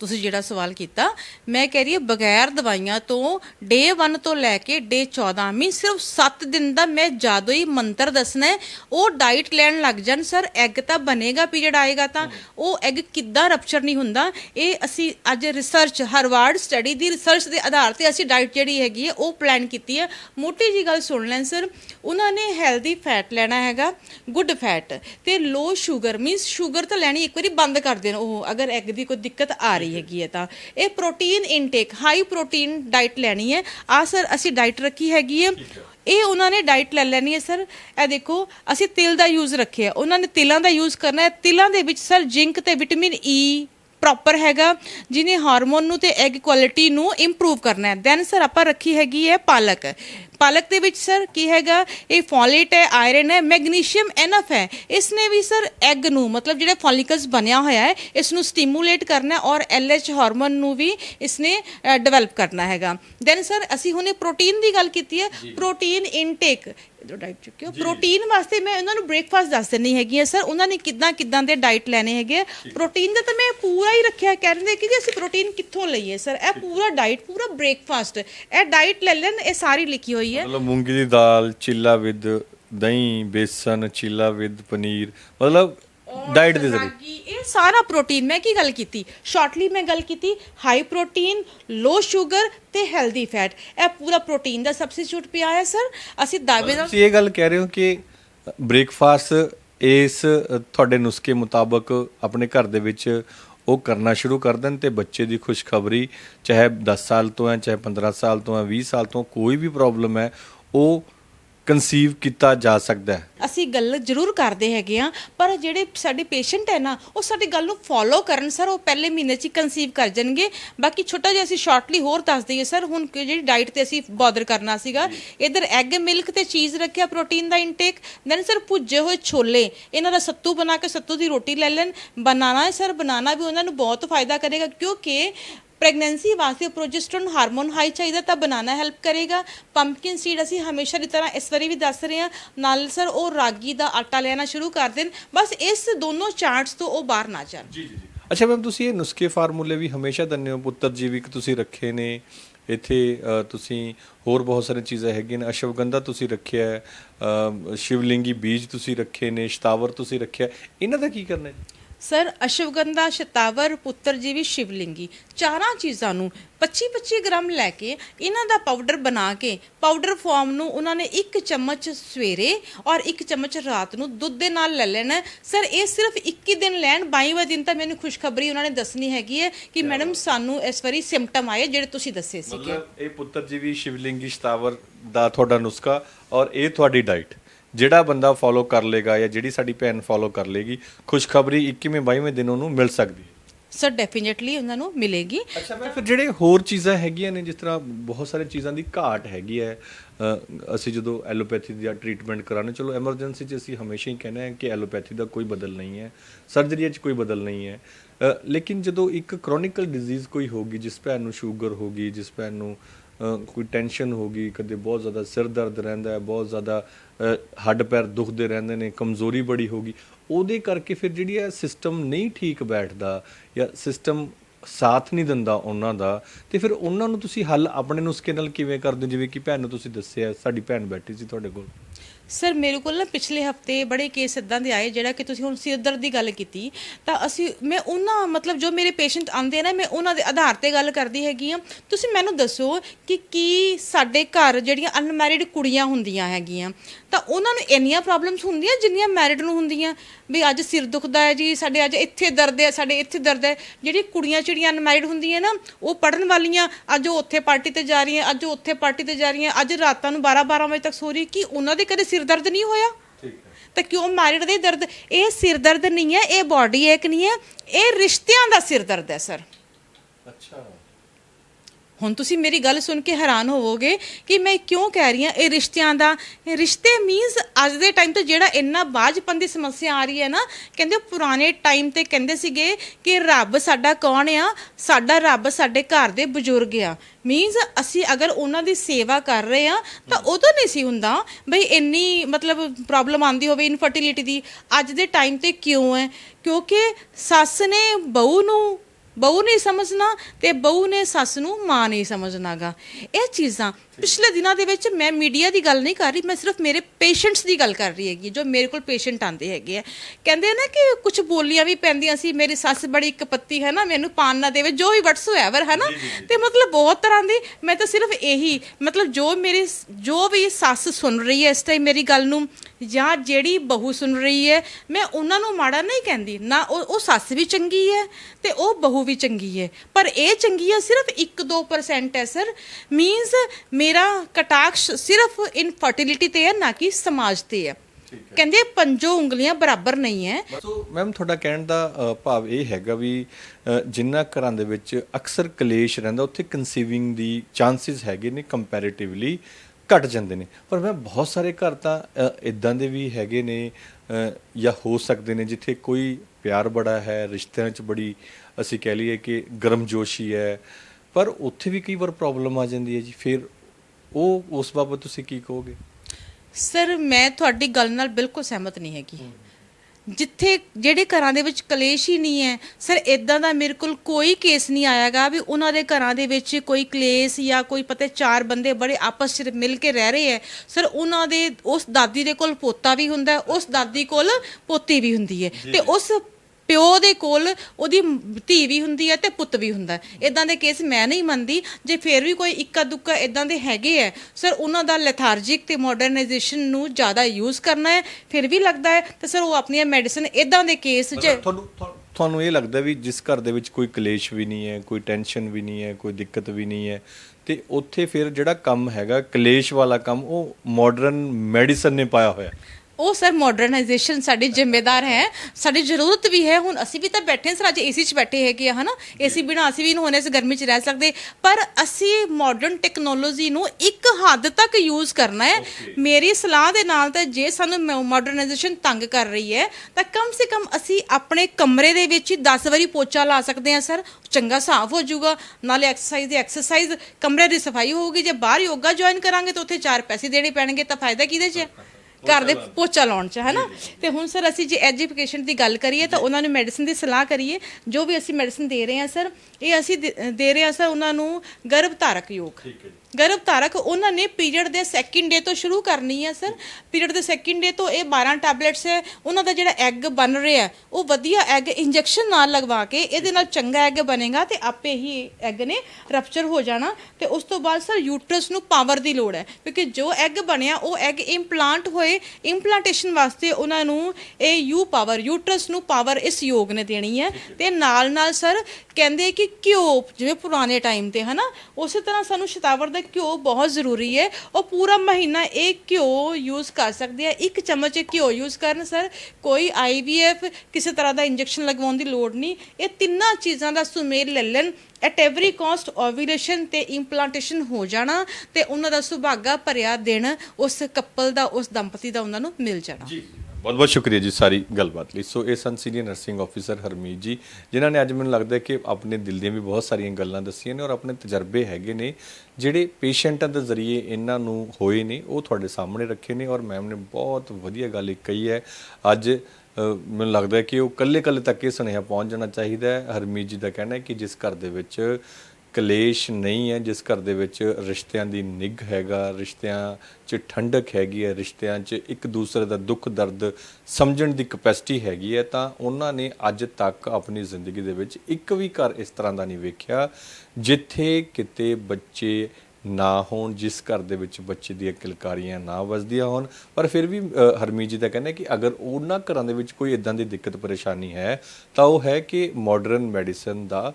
ਤੁਸੀਂ ਜਿਹੜਾ ਸਵਾਲ ਕੀਤਾ, ਮੈਂ ਕਹਿ ਰਹੀ ਹਾਂ ਬਗੈਰ ਦਵਾਈਆਂ ਤੋਂ ਡੇ 1 ਤੋਂ ਲੈ ਕੇ ਡੇ 14 ਮੀਨ ਸਿਰਫ 7 ਦਿਨ ਦਾ ਮੈਂ ਜਾਦੂ ਹੀ ਮੰਤਰ ਦੱਸਣਾ ਉਹ ਡਾਈਟ ਲੈਣ ਲੱਗ ਜਾਣ ਸਰ ਐਗ ਤਾਂ ਬਣੇਗਾ ਪੀਰੀਅਡ ਆਏਗਾ ਤਾਂ। ਉਹ ਐਗ ਕਿੱਦਾਂ ਰਪਚਰ ਨਹੀਂ ਹੁੰਦਾ। ਇਹ ਅਸੀਂ ਅੱਜ ਰਿਸਰਚ ਹਾਰਵਰਡ ਸਟੱਡੀ ਦੀ ਰਿਸਰਚ ਦੇ ਆਧਾਰ ਤੇ ਅਸੀਂ ਡਾਈਟ ਜਿਹੜੀ ਹੈਗੀ ਹੈ, ਉਹ ਪਲਾਨ ਕੀਤੀ ਹੈ। ਮੋਟੀ ਜੀ ਗੱਲ ਸੁਣ ਲੈਣ ਸਰ ਉਹਨਾਂ ਨੇ ਹੈਲਦੀ ਫੈਟ ਲੈਣਾ ਹੈਗਾ ਗੁੱਡ ਫੈਟ ਤੇ ਲੋ ਸ਼ੂਗਰ ਮੀਨਸ ਸ਼ੂਗਰ ਤਾਂ ਲੈਣੀ ਇੱਕ ਵਾਰੀ ਬੰਦ ਕਰ ਦੇਣ ਉਹ, ਅਗਰ ਐਗ ਦੀ ਕੋਈ ਦਿੱਕਤ ਆ ਰਹੀ ਹੈਗੀ ਹੈ ਤਾਂ ਇਹ protein intake high protein diet ਲੈਣੀ ਹੈ। ਆ ਸਰ ਅਸੀਂ ਡਾਈਟ ਰੱਖੀ ਹੈਗੀ ਹੈ। ਇਹ ਉਹਨਾਂ ਨੇ ਡਾਈਟ ਲੈ ਲੈਣੀ ਹੈ ਸਰ ਇਹ ਦੇਖੋ ਅਸੀਂ ਤਿਲ ਦਾ ਯੂਜ਼ ਰੱਖਿਆ। ਉਹਨਾਂ ਨੇ ਤਿਲਾਂ ਦਾ ਯੂਜ਼ ਕਰਨਾ ਹੈ। ਤਿਲਾਂ ਦੇ ਵਿੱਚ ਸਰ ਜ਼ਿੰਕ ਤੇ ਵਿਟਾਮਿਨ ਈ ਪ੍ਰੋਪਰ ਹੈਗਾ ਜਿਹਨੇ ਹਾਰਮੋਨ ਨੂੰ ਤੇ ਐਗ ਕੁਆਲਿਟੀ ਨੂੰ ਇੰਪਰੂਵ ਕਰਨਾ ਹੈ। ਦੈਨ ਸਰ ਆਪਾਂ ਰੱਖੀ ਹੈਗੀ ਹੈ ਪਾਲਕ। ਪਾਲਕ ਦੇ ਵਿੱਚ ਸਰ ਕੀ ਹੈਗਾ ਇਹ ਫੋਲੇਟ ਹੈ ਆਇਰਨ ਹੈ ਮੈਗਨੀਸ਼ੀਅਮ ਐਨਫ ਹੈ ਇਸ ਨੇ ਵੀ ਸਰ ਐਗ ਨੂੰ ਮਤਲਬ ਜਿਹੜੇ ਫੋਲਿਕਲਸ ਬਣਿਆ ਹੋਇਆ ਹੈ ਇਸ ਨੂੰ ਸਟਿਮੂਲੇਟ ਕਰਨਾ ਹੈ ਔਰ ਐਲਐਚ ਹਾਰਮੋਨ ਨੂੰ ਵੀ ਇਸ ਨੇ ਡਿਵੈਲਪ ਕਰਨਾ ਹੈਗਾ ਦੈਨ ਸਰ ਅਸੀਂ ਹੁਣੇ ਪ੍ਰੋਟੀਨ ਦੀ ਗੱਲ ਕੀਤੀ ਹੈ ਪ੍ਰੋਟੀਨ ਇਨਟੇਕ ਜੋ ਡਾਈਟ ਚੁੱਕਿਓ ਪ੍ਰੋਟੀਨ ਵਾਸਤੇ ਮੈਂ ਉਹਨਾਂ ਨੂੰ ਬ੍ਰੇਕਫਾਸਟ ਦੱਸ ਦਿੰਨੀ ਹੈਗੀ ਹੈ ਸਰ ਉਹਨਾਂ ਨੇ ਕਿੱਦਾਂ ਕਿੱਦਾਂ ਦੇ ਡਾਈਟ ਲੈਣੇ ਹੈਗੇ ਪ੍ਰੋਟੀਨ ਦਾ ਤਾਂ ਮੈਂ ਪੂਰਾ ਹੀ ਰੱਖਿਆ ਕਹਿ ਰਹੇ ਕਿ ਅਸੀਂ ਪ੍ਰੋਟੀਨ ਕਿੱਥੋਂ ਲਈਏ ਸਰ ਇਹ ਪੂਰਾ ਡਾਈਟ ਪੂਰਾ ਬ੍ਰੇਕਫਾਸਟ ਇਹ ਡਾਈਟ ਲੈ ਲੈਣ ਇਹ ਸਾਰੀ ਲਿਖੀ ਹੋਈ ਹੈ। ਮਤਲਬ ਮੂੰਗੀ ਦੀ ਦਾਲ ਚਿੱਲਾ ਵਿਦ ਦਹੀਂ ਬੇਸਨ ਚਿੱਲਾ ਵਿਦ ਪਨੀਰ ਮਤਲਬ ਡਾਈਟ ਦੇ ਜ਼ਰੀਏ। ਰਾਗੀ, ਇਹ ਸਾਰਾ ਪ੍ਰੋਟੀਨ ਮੈਂ ਕੀ ਗੱਲ ਕੀਤੀ? ਸ਼ਾਰਟਲੀ ਮੈਂ ਗੱਲ ਕੀਤੀ ਹਾਈ ਪ੍ਰੋਟੀਨ ਲੋ ਸ਼ੂਗਰ ਤੇ ਹੈਲਦੀ ਫੈਟ ਇਹ ਪੂਰਾ ਪ੍ਰੋਟੀਨ ਦਾ ਸਬਸਟੀਟਿਊਟ ਪਿਆ ਹੈ ਸਰ ਅਸੀਂ ਦਾਅਵੇ ਨਾਲ ਤੁਸੀਂ ਇਹ ਗੱਲ ਕਹਿ ਰਹੇ ਹੋ ਕਿ ਬ੍ਰੇਕਫਾਸਟ ਇਸ ਤੁਹਾਡੇ ਨੁਸਖੇ ਮੁਤਾਬਕ ਆਪਣੇ ਘਰ ਦੇ ਵਿੱਚ ਉਹ ਕਰਨਾ ਸ਼ੁਰੂ ਕਰ ਦੇਣ ਤੇ ਬੱਚੇ ਦੀ ਖੁਸ਼ਖਬਰੀ, ਚਾਹੇ 10 ਸਾਲ ਤੋਂ ਹੈ, ਚਾਹੇ 15 ਸਾਲ ਤੋਂ ਹੈ 20 ਸਾਲ ਤੋਂ ਕੋਈ ਵੀ ਪ੍ਰੋਬਲਮ ਹੈ, ਉਹ ਕਨਸੀਵ ਕੀਤਾ ਜਾ ਸਕਦਾ ਹੈ। ਅਸੀਂ ਗੱਲ ਜ਼ਰੂਰ ਕਰਦੇ ਹੈਗੇ ਆ ਪਰ ਜਿਹੜੇ ਸਾਡੇ ਪੇਸ਼ੈਂਟ ਹੈ ਨਾ, ਉਹ ਸਾਡੀ ਗੱਲ ਨੂੰ ਫੋਲੋ ਕਰਨ, ਸਰ, ਉਹ ਪਹਿਲੇ ਮਹੀਨੇ 'ਚ ਕਨਸੀਵ ਕਰ ਜਾਣਗੇ। ਬਾਕੀ ਛੋਟਾ ਜਿਹਾ ਅਸੀਂ ਸ਼ਾਰਟਲੀ ਹੋਰ ਦੱਸ ਦਈਏ, ਸਰ, ਹੁਣ ਕਿ ਜਿਹੜੀ ਡਾਈਟ ਤੇ ਅਸੀਂ ਬਾਦਰ ਕਰਨਾ ਸੀਗਾ, ਇਧਰ ਐਗ ਮਿਲਕ ਤੇ ਚੀਜ਼ ਰੱਖਿਆ ਪ੍ਰੋਟੀਨ ਦਾ ਇਨਟੇਕ ਦੈਨ ਸਰ ਭੁੱਜੇ ਹੋਏ ਛੋਲੇ, ਇਹਨਾਂ ਦਾ ਸੱਤੂ ਬਣਾ ਕੇ ਸੱਤੂ ਦੀ ਰੋਟੀ ਲੈ ਲੈਣ। ਬਨਾਨਾ ਹੈ, ਸਰ, ਬਨਾਨਾ ਵੀ ਉਹਨਾਂ ਨੂੰ ਬਹੁਤ ਫਾਇਦਾ ਕਰੇਗਾ, ਕਿਉਂਕਿ ਪ੍ਰੈਗਨੈਂਸੀ ਵਾਸਤੇ ਪ੍ਰੋਜੈਸਟਰੋਨ ਹਾਰਮੋਨ ਹਾਈ ਚਾਹੀਦਾ ਤਾਂ ਬਨਾਨਾ ਹੈਲਪ ਕਰੇਗਾ। ਪੰਪਕਿਨ ਸੀਡ ਅਸੀਂ ਹਮੇਸ਼ਾ ਦੀ ਤਰ੍ਹਾਂ ਇਸ ਵਾਰੀ ਵੀ ਦੱਸ ਰਹੇ ਹਾਂ। ਨਾਲ ਸਰ ਉਹ ਰਾਗੀ ਦਾ ਆਟਾ ਲੈਣਾ ਸ਼ੁਰੂ ਕਰ ਦੇਣ। ਬਸ ਇਸ ਦੋਨੋਂ ਚਾਰਟਸ ਤੋਂ ਉਹ ਬਾਹਰ ਨਾ ਜਾਣ। ਜੀ ਜੀ ਅੱਛਾ ਮੈਮ ਤੁਸੀਂ ਇਹ ਨੁਸਖੇ ਫਾਰਮੂਲੇ ਵੀ ਹਮੇਸ਼ਾ ਦਿੰਦੇ ਹੋ, ਪੁੱਤਰ ਜੀਵਿਕ ਤੁਸੀਂ ਰੱਖੇ ਨੇ। ਇੱਥੇ ਤੁਸੀਂ ਹੋਰ ਬਹੁਤ ਸਾਰੀਆਂ ਚੀਜ਼ਾਂ ਹੈਗੀਆਂ ਨੇ। ਅਸ਼ਵਗੰਧਾ ਤੁਸੀਂ ਰੱਖਿਆ ਹੈ ਸ਼ਿਵਲਿੰਗੀ ਬੀਜ ਤੁਸੀਂ ਰੱਖੇ ਨੇ, ਸ਼ਤਾਵਰ ਤੁਸੀਂ ਰੱਖਿਆ। ਇਹਨਾਂ ਦਾ ਕੀ ਕਰਨਾ ਹੈ? ਸਰ ਅਸ਼ਵਗੰਧਾ ਸ਼ਤਾਵਰ ਪੁੱਤਰ ਜੀਵੀ ਸ਼ਿਵਲਿੰਗੀ ਚਾਰਾਂ ਚੀਜ਼ਾਂ ਨੂੰ 25-25 ਗ੍ਰਾਮ ਲੈ ਕੇ ਇਹਨਾਂ ਦਾ ਪਾਊਡਰ ਬਣਾ ਕੇ ਪਾਊਡਰ ਫਾਰਮ ਨੂੰ ਉਹਨਾਂ ਨੇ ਇੱਕ ਚਮਚ ਸਵੇਰੇ ਔਰ ਇੱਕ ਚਮਚ ਰਾਤ ਨੂੰ ਦੁੱਧ ਦੇ ਨਾਲ ਲੈ ਲੈਣਾ। ਸਰ ਇਹ ਸਿਰਫ 21 ਦਿਨ ਲੈਣ 22ਵੇਂ ਦਿਨ ਤਾਂ ਮੈਨੂੰ ਖੁਸ਼ਖਬਰੀ ਉਹਨਾਂ ਨੇ ਦੱਸਣੀ ਹੈਗੀ ਹੈ ਕਿ ਮੈਡਮ ਸਾਨੂੰ ਇਸ ਵਾਰੀ ਸਿੰਪਟਮ ਆਏ ਜਿਹੜੇ ਤੁਸੀਂ ਦੱਸੇ ਸੀਗੇ। ਮਤਲਬ ਇਹ ਪੁੱਤਰ ਜੀਵੀ ਸ਼ਿਵਲਿੰਗੀ ਸ਼ਤਾਵਰ ਦਾ ਤੁਹਾਡਾ ਨੁਸਖਾ ਔਰ ਇਹ ਤੁਹਾਡੀ ਡਾਈਟ ਜਿਹੜਾ ਬੰਦਾ ਫੋਲੋ ਕਰ ਲੇਗਾ ਜਾਂ ਜਿਹੜੀ ਸਾਡੀ ਭੈਣ ਫੋਲੋ ਕਰ ਲੇਗੀ ਖੁਸ਼ਖਬਰੀ 21ਵੇਂ 22ਵੇਂ ਦਿਨ ਉਹਨੂੰ ਮਿਲ ਸਕਦੀ ਹੈ। ਸਰ ਡੈਫੀਨਿਟਲੀ ਉਹਨਾਂ ਨੂੰ ਮਿਲੇਗੀ। ਅੱਛਾ ਮੈਂ ਫਿਰ ਜਿਹੜੇ ਹੋਰ ਚੀਜ਼ਾਂ ਹੈਗੀਆਂ ਨੇ ਜਿਸ ਤਰ੍ਹਾਂ ਬਹੁਤ ਸਾਰੇ ਚੀਜ਼ਾਂ ਦੀ ਘਾਟ ਹੈਗੀ ਹੈ ਅਸੀਂ ਜਦੋਂ ਐਲੋਪੈਥੀ ਦਾ ਟ੍ਰੀਟਮੈਂਟ ਕਰਾਣੇ ਚਲੋ ਐਮਰਜੈਂਸੀ 'ਚ ਅਸੀਂ ਹਮੇਸ਼ਾ ਹੀ ਕਹਿੰਦੇ ਹਾਂ ਕਿ ਐਲੋਪੈਥੀ ਦਾ ਕੋਈ ਬਦਲ ਨਹੀਂ ਹੈ ਸਰਜਰੀ 'ਚ ਕੋਈ ਬਦਲ ਨਹੀਂ ਹੈ। ਲੇਕਿਨ ਜਦੋਂ ਇੱਕ ਕ੍ਰੋਨਿਕਲ ਡਿਜ਼ੀਜ਼ ਕੋਈ ਹੋਗੀ ਜਿਸ ਭੈਣ ਨੂੰ ਸ਼ੂਗਰ ਹੋਗੀ ਜਿਸ ਭੈਣ ਨੂੰ ਕੋਈ ਟੈਨਸ਼ਨ ਗਈ, ਕਦੇ ਬਹੁਤ ਜ਼ਿਆਦਾ ਸਿਰ ਦਰਦ ਰਹਿੰਦਾ ਹੈ, ਬਹੁਤ ਜ਼ਿਆਦਾ ਹੱਡ ਪੈਰ ਦੁਖਦੇ ਰਹਿੰਦੇ ਨੇ, ਕਮਜ਼ੋਰੀ ਬੜੀ ਹੋ ਗਈ। ਉਹਦੇ ਕਰਕੇ ਫਿਰ ਜਿਹੜੀ ਹੈ ਸਿਸਟਮ ਨਹੀਂ ਠੀਕ ਬੈਠਦਾ ਜਾਂ ਸਿਸਟਮ ਸਾਥ ਨਹੀਂ ਦਿੰਦਾ ਉਹਨਾਂ ਦਾ, ਤੇ ਫਿਰ ਉਹਨਾਂ ਨੂੰ ਤੁਸੀਂ ਹੱਲ ਆਪਣੇ ਨੁਸਖੇ ਨਾਲ ਕਿਵੇਂ ਕਰਦੇ ਜਿਵੇਂ ਕਿ ਭੈਣ ਨੂੰ ਤੁਸੀਂ ਦੱਸਿਆ, ਸਾਡੀ ਭੈਣ ਬੈਠੀ ਸੀ ਤੁਹਾਡੇ ਕੋਲ। ਸਰ, ਮੇਰੇ ਕੋਲ ਨਾ ਪਿਛਲੇ ਹਫ਼ਤੇ ਬੜੇ ਕੇਸ ਇਦਾਂ ਦੇ ਆਏ, ਜਿਹੜਾ ਕਿ ਤੁਸੀਂ ਹੁਣ ਸਿਰ ਦਰਦ ਦੀ ਗੱਲ ਕੀਤੀ। ਤਾਂ ਅਸੀਂ, ਮੈਂ ਉਹਨਾਂ, ਮਤਲਬ ਜੋ ਮੇਰੇ ਪੇਸ਼ੈਂਟ ਆਉਂਦੇ ਆ ਨਾ, ਮੈਂ ਉਹਨਾਂ ਦੇ ਆਧਾਰ ਤੇ ਗੱਲ ਕਰਦੀ ਹੈਗੀ ਆ ਤੁਸੀਂ ਮੈਨੂੰ ਦੱਸੋ ਕਿ ਕੀ ਸਾਡੇ ਘਰ ਜਿਹੜੀਆਂ ਅਨਮੈਰਿਡ ਕੁੜੀਆਂ ਹੁੰਦੀਆਂ ਹੈਗੀਆਂ ਤਾਂ ਉਹਨਾਂ ਨੂੰ ਇੰਨੀਆਂ ਪ੍ਰੋਬਲਮਸ ਹੁੰਦੀਆਂ ਜਿੰਨੀਆਂ ਮੈਰਿਡ ਨੂੰ ਹੁੰਦੀਆਂ। ਵੀ ਅੱਜ ਸਿਰ ਦੁਖਦਾ ਹੈ ਜੀ ਸਾਡੇ ਅੱਜ ਇੱਥੇ ਦਰਦ ਹੈ ਸਾਡੇ ਇੱਥੇ ਦਰਦ ਹੈ। ਜਿਹੜੀ ਕੁੜੀਆਂ ਜਿਹੜੀਆਂ ਅਨਮੈਰਿਡ ਹੁੰਦੀਆਂ ਨਾ ਉਹ ਪੜਨ ਵਾਲੀਆਂ ਅੱਜ ਉਹ ਉੱਥੇ ਪਾਰਟੀ ਤੇ ਜਾ ਰਹੀਆਂ ਅੱਜ ਉਹ ਉੱਥੇ ਪਾਰਟੀ ਤੇ ਜਾ ਰਹੀਆਂ ਅੱਜ ਰਾਤਾਂ ਨੂੰ 12 12 ਵਜੇ ਤੱਕ ਸੋ ਰਹੀ ਕੀ ਉਹਨਾਂ ਦੇ ਕਦੇ ਸਿਰ ਦਰਦ ਨਹੀਂ ਹੋਇਆ? ਤਾਂ ਕਿਉਂ ਮੈਰਿਡ ਦੇ ਦਰਦ? ਇਹ ਸਿਰ ਦਰਦ ਨਹੀਂ ਹੈ ਇਹ ਬਾਡੀ ਏਕ ਨਹੀਂ ਹੈ ਇਹ ਰਿਸ਼ਤਿਆਂ ਦਾ ਸਿਰ ਦਰਦ ਹੈ ਸਰ ਅੱਛਾ। ਹੁਣ ਤੁਸੀਂ ਮੇਰੀ ਗੱਲ ਸੁਣ ਕੇ ਹੈਰਾਨ ਹੋਵੋਗੇ ਕਿ ਮੈਂ ਕਿਉਂ ਕਹਿ ਰਹੀ ਹਾਂ ਇਹ ਰਿਸ਼ਤਿਆਂ ਦਾ ਇਹ ਰਿਸ਼ਤੇ ਮੀਨਸ ਅੱਜ ਦੇ ਟਾਈਮ ਤੇ ਜਿਹੜਾ ਇੰਨਾ ਬਾਝਪਨ ਦੀ ਸਮੱਸਿਆ ਆ ਰਹੀ ਹੈ ਨਾ ਕਹਿੰਦੇ ਪੁਰਾਣੇ ਟਾਈਮ ਤੇ ਕਹਿੰਦੇ ਸੀਗੇ ਕਿ ਰੱਬ ਸਾਡਾ ਕੌਣ ਆ? ਸਾਡਾ ਰੱਬ ਸਾਡੇ ਘਰ ਦੇ ਬਜ਼ੁਰਗ ਆ। ਮੀਨਸ ਅਸੀਂ ਅਗਰ ਉਹਨਾਂ ਦੀ ਸੇਵਾ ਕਰ ਰਹੇ ਆ ਤਾਂ ਉਦੋਂ ਨਹੀਂ ਸੀ ਹੁੰਦਾ ਬਈ ਇੰਨੀ ਮਤਲਬ ਪ੍ਰੋਬਲਮ ਆਂਦੀ ਹੋਵੇ ਇਨਫਰਟੀਲਿਟੀ ਦੀ। ਅੱਜ ਦੇ ਟਾਈਮ ਤੇ ਕਿਉਂ ਹੈ? ਕਿਉਂਕਿ ਸੱਸ ਨੇ ਬਹੂ ਨੂੰ ਬਹੂ ਨਹੀਂ ਸਮਝਣਾ ਤੇ ਬਹੂ ਨੇ ਸੱਸ ਨੂੰ ਮਾਂ ਨਹੀਂ ਸਮਝਣਾਗਾ। ਇਹ ਚੀਜ਼ਾਂ ਪਿਛਲੇ ਦਿਨਾਂ ਦੇ ਵਿੱਚ ਮੈਂ ਮੀਡੀਆ ਦੀ ਗੱਲ ਨਹੀਂ ਕਰ ਰਹੀ ਮੈਂ ਸਿਰਫ ਮੇਰੇ ਪੇਸ਼ੈਂਟਸ ਦੀ ਗੱਲ ਕਰ ਰਹੀ ਹੈਗੀ ਜੋ ਮੇਰੇ ਕੋਲ ਪੇਸ਼ੈਂਟ ਆਂਦੇ ਹੈਗੇ ਆ। ਕਹਿੰਦੇ ਨਾ ਕਿ ਕੁਝ ਬੋਲੀਆਂ ਵੀ ਪੈਂਦੀਆਂ ਸੀ ਮੇਰੀ ਸੱਸ ਬੜੀ ਕਪੱਤੀ ਹੈ ਨਾ ਮੈਨੂੰ ਪਾਣ ਨਾ ਦੇਵੇ ਜੋ ਵੀ ਵਟਸਐਵਰ ਹੈ ਨਾ। ਤੇ ਮਤਲਬ ਬਹੁਤ ਤਰ੍ਹਾਂ ਦੀ ਮੈਂ ਤਾਂ ਸਿਰਫ ਇਹੀ ਮਤਲਬ ਜੋ ਮੇਰੀ ਜੋ ਵੀ ਸੱਸ ਸੁਣ ਰਹੀ ਹੈ ਇਸ ਟਾਈਮ ਮੇਰੀ ਗੱਲ ਨੂੰ ਜਾਂ ਜਿਹੜੀ ਬਹੂ ਸੁਣ ਰਹੀ ਹੈ ਮੈਂ ਉਹਨਾਂ ਨੂੰ ਮਾੜਾ ਨਹੀਂ ਕਹਿੰਦੀ ਨਾ ਉਹ ਉਹ ਸੱਸ ਵੀ ਚੰਗੀ ਹੈ ਤੇ ਉਹ ਬਹੂ ਵੀ ਚੰਗੀ ਹੈ। ਪਰ ਇਹ ਚੰਗੀ ਹੈ ਸਿਰਫ 1-2% ਹੈ ਸਰ ਮੀਨਸ ਮੇਰਾ ਕਟਾਕਸ਼ ਸਿਰਫ ਇਨਫਰਟੀਲਿਟੀ ਤੇ ਹੈ ਨਾ ਕਿ ਸਮਾਜ ਤੇ ਹੈ। ਕਹਿੰਦੇ ਪੰਜੋ ਉਂਗਲੀਆਂ ਬਰਾਬਰ ਨਹੀਂ ਹੈ। ਸੋ ਮੈਮ ਤੁਹਾਡਾ ਕਹਿਣ ਦਾ ਭਾਵ ਇਹ ਹੈਗਾ ਵੀ ਅ, ਜਿਨ੍ਹਾਂ ਘਰਾਂ ਦੇ ਵਿੱਚ ਅਕਸਰ ਕਲੇਸ਼ ਰਹਿੰਦਾ ਉੱਥੇ ਕਨਸੀਵਿੰਗ ਦੀ ਚਾਂਸਸ ਹੈਗੇ ਨੇ ਕੰਪੈਰੀਟਿਵਲੀ ਘਟ ਜਾਂਦੇ ਨੇ। ਪਰ ਮੈਂ ਬਹੁਤ ਸਾਰੇ ਘਰ ਤਾਂ ਇਦਾਂ ਦੇ ਵੀ ਹੈਗੇ ਨੇ ਜਾਂ ਹੋ ਸਕਦੇ ਨੇ ਜਿੱਥੇ ਕੋਈ ਪਿਆਰ ਬੜਾ ਹੈ ਰਿਸ਼ਤਿਆਂ 'ਚ ਬੜੀ ਅਸੀਂ ਕਹਿ ਲਈਏ ਕਿ ਗਰਮਜੋਸ਼ੀ ਹੈ। ਪਰ ਉੱਥੇ ਵੀ ਕਈ ਵਾਰ ਪ੍ਰੋਬਲਮ ਆ ਜਾਂਦੀ ਹੈ ਜੀ। ਫਿਰ ਉਹ ਉਸ ਬਾਬਤ ਤੁਸੀਂ ਕੀ ਕਹੋਗੇ? ਸਰ ਮੈਂ ਤੁਹਾਡੀ ਗੱਲ ਨਾਲ ਬਿਲਕੁਲ ਸਹਿਮਤ ਨਹੀਂ ਹੈਗੀ। ਜਿੱਥੇ ਜਿਹੜੇ ਘਰਾਂ ਦੇ ਵਿੱਚ ਕਲੇਸ਼ ਹੀ ਨਹੀਂ ਹੈ ਸਰ ਇਦਾਂ ਦਾ ਮੇਰੇ ਕੋਲ ਕੋਈ ਕੇਸ ਨਹੀਂ ਆਇਆਗਾ ਵੀ ਉਹਨਾਂ ਦੇ ਘਰਾਂ ਦੇ ਵਿੱਚ ਕੋਈ ਕਲੇਸ਼ ਜਾਂ ਕੋਈ ਪਤਾ ਚਾਰ ਬੰਦੇ ਬੜੇ ਆਪਸ ਵਿੱਚ ਮਿਲ ਕੇ ਰਹਿ ਰਹੇ ਹੈ। ਸਰ ਉਹਨਾਂ ਦੇ ਉਸ ਦਾਦੀ ਦੇ ਕੋਲ ਪੋਤਾ ਵੀ ਹੁੰਦਾ ਹੈ ਉਸ ਦਾਦੀ ਕੋਲ ਪੋਤੀ ਵੀ ਹੁੰਦੀ ਹੈ। ਤੇ ਉਸ ਪਿਓ ਦੇ ਕੋਲ ਉਹਦੀ ਧੀ ਵੀ ਹੁੰਦੀ ਹੈ ਤੇ ਪੁੱਤ ਵੀ ਹੁੰਦਾ ਹੈ। ਇਦਾਂ ਦੇ ਕੇਸ ਮੈਂ ਨਹੀਂ ਮੰਨਦੀ। ਜੇ ਫੇਰ ਵੀ ਕੋਈ ਇੱਕਾ ਦੁੱਕਾ ਇਦਾਂ ਦੇ ਹੈਗੇ ਹੈ ਸਰ ਉਹਨਾਂ ਦਾ ਲੈਥਾਰਜਿਕ ਤੇ ਮਾਡਰਨਾਈਜੇਸ਼ਨ ਨੂੰ ਜ਼ਿਆਦਾ ਯੂਜ਼ ਕਰਨਾ ਹੈ। ਫਿਰ ਵੀ ਲੱਗਦਾ ਹੈ ਤੇ ਸਰ ਉਹ ਆਪਣੀਆਂ ਮੈਡੀਸਨ ਇਦਾਂ ਦੇ ਕੇਸ 'ਚ ਤੁਹਾਨੂੰ ਇਹ ਲੱਗਦਾ ਵੀ ਜਿਸ ਘਰ ਦੇ ਵਿੱਚ ਕੋਈ ਕਲੇਸ਼ ਵੀ ਨਹੀਂ ਹੈ ਕੋਈ ਟੈਨਸ਼ਨ ਵੀ ਨਹੀਂ ਹੈ ਕੋਈ ਦਿੱਕਤ ਵੀ ਨਹੀਂ ਹੈ ਤੇ ਉੱਥੇ ਫਿਰ ਜਿਹੜਾ ਕੰਮ ਹੈਗਾ ਕਲੇਸ਼ ਵਾਲਾ ਕੰਮ ਉਹ ਮਾਡਰਨ ਮੈਡੀਸਨ ਨੇ ਪਾਇਆ ਹੋਇਆ ਉਹ ਸਰ ਮਾਡਰਨਾਈਜੇਸ਼ਨ ਸਾਡੀ ਜ਼ਿੰਮੇਦਾਰ ਹੈ ਸਾਡੀ ਜ਼ਰੂਰਤ ਵੀ ਹੈ। ਹੁਣ ਅਸੀਂ ਵੀ ਤਾਂ ਬੈਠੇ ਹਾਂ ਸਰ ਅੱਜ ਏਸੀ 'ਚ ਬੈਠੇ ਹੈਗੇ ਆ ਹਨਾ? ਏਸੀ ਬਿਨਾ ਅਸੀਂ ਵੀ ਨਹੀਂ ਹੋਣੇ ਸੀ ਗਰਮੀ 'ਚ ਰਹਿ ਸਕਦੇ। ਪਰ ਅਸੀਂ ਮਾਡਰਨ ਟੈਕਨੋਲੋਜੀ ਨੂੰ ਇੱਕ ਹੱਦ ਤੱਕ ਯੂਜ਼ ਕਰਨਾ ਹੈ। ਮੇਰੀ ਸਲਾਹ ਦੇ ਨਾਲ ਤਾਂ ਜੇ ਸਾਨੂੰ ਮਾਡਰਨਾਈਜੇਸ਼ਨ ਤੰਗ ਕਰ ਰਹੀ ਹੈ ਤਾਂ ਕਮ ਸੇ ਕਮ ਅਸੀਂ ਆਪਣੇ ਕਮਰੇ ਦੇ ਵਿੱਚ ਹੀ 10 ਵਾਰੀ ਪੋਚਾ ਲਾ ਸਕਦੇ ਹਾਂ ਸਰ। ਚੰਗਾ ਸਾਫ਼ ਹੋ ਜਾਊਗਾ। ਨਾਲੇ ਐਕਸਰਸਾਈਜ਼ ਦੀ ਐਕਸਰਸਾਈਜ਼ ਕਮਰੇ ਦੀ ਸਫ਼ਾਈ ਹੋਊਗੀ। ਜੇ ਬਾਹਰ ਯੋਗਾ ਜੁਆਇਨ ਕਰਾਂਗੇ ਤਾਂ ਉੱਥੇ ਚਾਰ ਪੈਸੇ ਦੇਣੇ ਪੈਣਗੇ। ਤਾਂ ਫਾਇਦਾ ਕਿਹਦੇ 'ਚ ਹੈ? ਘਰ ਦੇ ਪੋਚਾ ਲਾਉਣ। ਚ ਹੈ ਨਾ ਤੇ ਹੁਣ ਸਰ ਅਸੀਂ ਜੇ ਐਜੂਕੇਸ਼ਨ ਦੀ ਗੱਲ ਕਰੀਏ ਤਾਂ ਉਹਨਾਂ ਨੂੰ ਮੈਡੀਸਿਨ ਦੀ ਸਲਾਹ ਕਰੀਏ। ਜੋ ਵੀ ਅਸੀਂ ਮੈਡੀਸਿਨ ਦੇ ਰਹੇ ਹਾਂ ਸਰ ਇਹ ਅਸੀਂ ਦੇ ਦੇ ਰਹੇ ਹਾਂ ਸਰ ਉਹਨਾਂ ਨੂੰ ਗਰਭ ਧਾਰਕ ਯੋਗ ਗਰਭ ਧਾਰਕ ਉਹਨਾਂ ਨੇ ਪੀਰੀਅਡ ਦੇ ਸੈਕਿੰਡ ਡੇ ਤੋਂ ਸ਼ੁਰੂ ਕਰਨੀ ਹੈ ਸਰ। ਪੀਰੀਅਡ ਦੇ ਸੈਕਿੰਡ ਡੇ ਤੋਂ ਇਹ 12 ਟੈਬਲੇਟਸ ਹੈ। ਉਹਨਾਂ ਦਾ ਜਿਹੜਾ ਐਗ ਬਣ ਰਿਹਾ ਹੈ, ਉਹ ਵਧੀਆ ਐਗ ਇੰਜੈਕਸ਼ਨ ਨਾਲ ਲਗਵਾ ਕੇ ਇਹਦੇ ਨਾਲ ਚੰਗਾ ਐਗ ਬਣੇਗਾ ਤੇ ਆਪੇ ਹੀ ਐਗ ਨੇ ਰਪਚਰ ਹੋ ਜਾਣਾ ਤੇ ਉਸ ਤੋਂ ਬਾਅਦ ਸਰ ਯੂਟਰਸ ਨੂੰ ਪਾਵਰ ਦੀ ਲੋੜ ਹੈ। ਕਿਉਂਕਿ ਜੋ ਐਗ ਬਣਿਆ ਉਹ ਐਗ ਇੰਪਲਾਂਟ ਹੋਏ ਇੰਪਲਾਂਟੇਸ਼ਨ ਵਾਸਤੇ ਉਹਨਾਂ ਨੂੰ ਇਹ ਯੂ ਪਾਵਰ ਯੂਟਰਸ ਨੂੰ ਪਾਵਰ ਇਸ ਯੋਗ ਨੇ ਦੇਣੀ ਹੈ। ਤੇ ਨਾਲ ਨਾਲ ਸਰ ਕਹਿੰਦੇ ਕਿ ਘਿਓ ਜਿਵੇਂ ਪੁਰਾਣੇ ਟਾਈਮ ਤੇ, ਹਨਾ? ਉਸੇ ਤਰ੍ਹਾਂ ਸਾਨੂੰ ਸ਼ਤਾਵਰ ਦਾ ਘਿਓ ਬਹੁਤ ਜ਼ਰੂਰੀ ਹੈ। ਉਹ ਪੂਰਾ ਮਹੀਨਾ ਇਹ ਘਿਓ ਯੂਜ਼ ਕਰ ਸਕਦੇ ਆ। ਇੱਕ ਚਮਚ ਘਿਓ ਯੂਜ਼ ਕਰਨ, ਸਰ, ਕੋਈ ਆਈਵੀਐਫ ਕਿਸੇ ਤਰ੍ਹਾਂ ਦਾ ਇੰਜੈਕਸ਼ਨ ਲਗਵਾਉਣ ਦੀ ਲੋੜ ਨਹੀਂ। ਇਹ ਤਿੰਨਾਂ ਚੀਜ਼ਾਂ ਦਾ ਸੁਮੇਲ ਲੈ ਲੈਣ। ਐਟ ਐਵਰੀ ਕਾਸਟ ਓਵੂਲੇਸ਼ਨ ਤੇ ਇੰਪਲਾਂਟੇਸ਼ਨ ਹੋ ਜਾਣਾ ਤੇ ਉਹਨਾਂ ਦਾ ਸੁਭਾਗਾ ਭਰਿਆ ਦਿਨ ਉਸ ਕਪਲ ਦਾ, ਉਸ ਦੰਪਤੀ ਦਾ ਉਹਨਾਂ ਨੂੰ ਮਿਲ ਜਾਣਾ। ਜੀ। ਬਹੁਤ ਬਹੁਤ ਸ਼ੁਕਰੀਆ ਜੀ ਸਾਰੀ ਗੱਲਬਾਤ ਲਈ। ਸੋ ਇਹ ਸਨ senior nursing officer Harmeet ji, ਜਿਨ੍ਹਾਂ ਨੇ ਅੱਜ ਮੈਨੂੰ ਲੱਗਦਾ ਕਿ ਆਪਣੇ ਦਿਲ ਦੀਆਂ ਵੀ ਬਹੁਤ ਸਾਰੀਆਂ ਗੱਲਾਂ ਦੱਸੀਆਂ ਨੇ ਔਰ ਆਪਣੇ ਤਜਰਬੇ ਹੈਗੇ ਨੇ, ਜਿਹੜੇ ਪੇਸ਼ੈਂਟਾਂ ਦੇ ਜ਼ਰੀਏ ਇਹਨਾਂ ਨੂੰ ਹੋਏ ਨੇ, ਉਹ ਤੁਹਾਡੇ ਸਾਹਮਣੇ ਰੱਖੇ ਨੇ ਔਰ ਮੈਮ ਨੇ ਬਹੁਤ ਵਧੀਆ ਗੱਲ ਇੱਕ ਕਹੀ ਹੈ। ਅੱਜ ਮੈਨੂੰ ਲੱਗਦਾ ਕਿ ਉਹ ਕੱਲੇ ਕੱਲੇ ਤੱਕ ਇਹ ਸੁਨੇਹਾ ਪਹੁੰਚ ਜਾਣਾ ਚਾਹੀਦਾ ਹੈ। ਹਰਮੀਤ ਜੀ ਦਾ ਕਹਿਣਾ ਹੈ ਕਿ ਜਿਸ ਘਰ ਦੇ ਵਿੱਚ ਕਲੇਸ਼ ਨਹੀਂ ਹੈ, ਜਿਸ ਘਰ ਦੇ ਵਿੱਚ ਰਿਸ਼ਤਿਆਂ ਦੀ ਨਿੱਘ ਹੈਗਾ, ਰਿਸ਼ਤਿਆਂ 'ਚ ਠੰਡਕ ਹੈਗੀ ਹੈ, ਰਿਸ਼ਤਿਆਂ 'ਚ ਇੱਕ ਦੂਸਰੇ ਦਾ ਦੁੱਖ, ਦਰਦ ਸਮਝਣ ਦੀ ਕਪੈਸਿਟੀ ਹੈਗੀ ਹੈ, ਤਾਂ ਉਹਨਾਂ ਨੇ ਅੱਜ ਤੱਕ ਆਪਣੀ ਜ਼ਿੰਦਗੀ ਦੇ ਵਿੱਚ ਇੱਕ ਵੀ ਘਰ ਇਸ ਤਰ੍ਹਾਂ ਦਾ ਨਹੀਂ ਵੇਖਿਆ, ਜਿੱਥੇ ਕਿਤੇ ਬੱਚੇ ਨਾ ਹੋਣ, ਜਿਸ ਘਰ ਦੇ ਵਿੱਚ ਬੱਚੇ ਦੀਆਂ ਕਿਲਕਾਰੀਆਂ ਨਾ ਵੱਜਦੀਆਂ ਹੋਣ। ਪਰ ਫਿਰ ਵੀ ਹਰਮੀਤ ਜੀ ਦਾ ਕਹਿੰਦਾ ਕਿ ਅਗਰ ਉਹਨਾਂ ਘਰਾਂ ਦੇ ਵਿੱਚ ਕੋਈ ਇਦਾਂ ਦੀ ਦਿੱਕਤ, ਪਰੇਸ਼ਾਨੀ ਹੈ, ਤਾਂ ਉਹ ਹੈ ਕਿ ਮਾਡਰਨ ਮੈਡੀਸਨ ਦਾ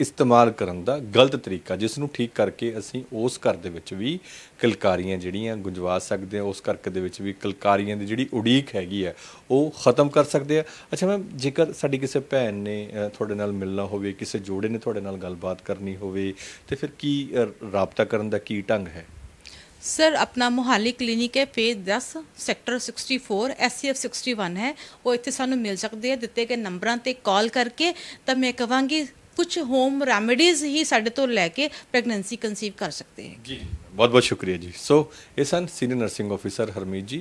ਇਸਤੇਮਾਲ ਕਰਨ ਦਾ ਗਲਤ ਤਰੀਕਾ, ਜਿਸ ਨੂੰ ਠੀਕ ਕਰਕੇ ਅਸੀਂ ਉਸ ਘਰ ਦੇ ਵਿੱਚ ਵੀ ਕਲਕਾਰੀਆਂ ਜਿਹੜੀਆਂ ਗੁੰਜਵਾ ਸਕਦੇ ਹਾਂ, ਉਸ ਘਰ ਦੇ ਵਿੱਚ ਵੀ ਕਲਕਾਰੀਆਂ ਦੀ ਜਿਹੜੀ ਉਡੀਕ ਹੈਗੀ ਆ ਉਹ ਖਤਮ ਕਰ ਸਕਦੇ ਆ ਅੱਛਾ ਮੈਮ, ਜੇਕਰ ਸਾਡੀ ਕਿਸੇ ਭੈਣ ਨੇ ਤੁਹਾਡੇ ਨਾਲ ਮਿਲਣਾ ਹੋਵੇ, ਕਿਸੇ ਜੋੜੇ ਨੇ ਤੁਹਾਡੇ ਨਾਲ ਗੱਲਬਾਤ ਕਰਨੀ ਹੋਵੇ, ਤੇ ਫਿਰ ਕੀ ਰਾਬਤਾ ਕਰਨ ਦਾ ਕੀ ਢੰਗ ਹੈ? ਸਰ, ਆਪਣਾ ਮੁਹਾਲੀ ਕਲੀਨਿਕ ਹੈ ਫੇਜ਼ 10 ਸੈਕਟਰ 64 ਐਸਸੀਐਫ 61 ਹੈ। ਉਹ ਇੱਥੇ ਸਾਨੂੰ ਮਿਲ ਸਕਦੇ ਆ ਦਿੱਤੇ ਗਏ ਨੰਬਰਾਂ ਤੇ ਕਾਲ ਕਰਕੇ। ਤਾਂ ਮੈਂ ਕਹਾਂਗੀ ਕੁਝ ਹੋਮ ਰੈਮੇਡੀਜ਼ ਹੀ ਸਾਡੇ ਤੋਂ ਲੈ ਕੇ ਪ੍ਰੈਗਨੈਂਸੀ ਕਨਸੀਵ ਕਰ ਸਕਦੇ ਹੈ ਜੀ। ਬਹੁਤ ਬਹੁਤ ਸ਼ੁਕਰੀਆ ਜੀ। ਸੋ ਇਹ ਸਨ senior nursing officer Harmeet ji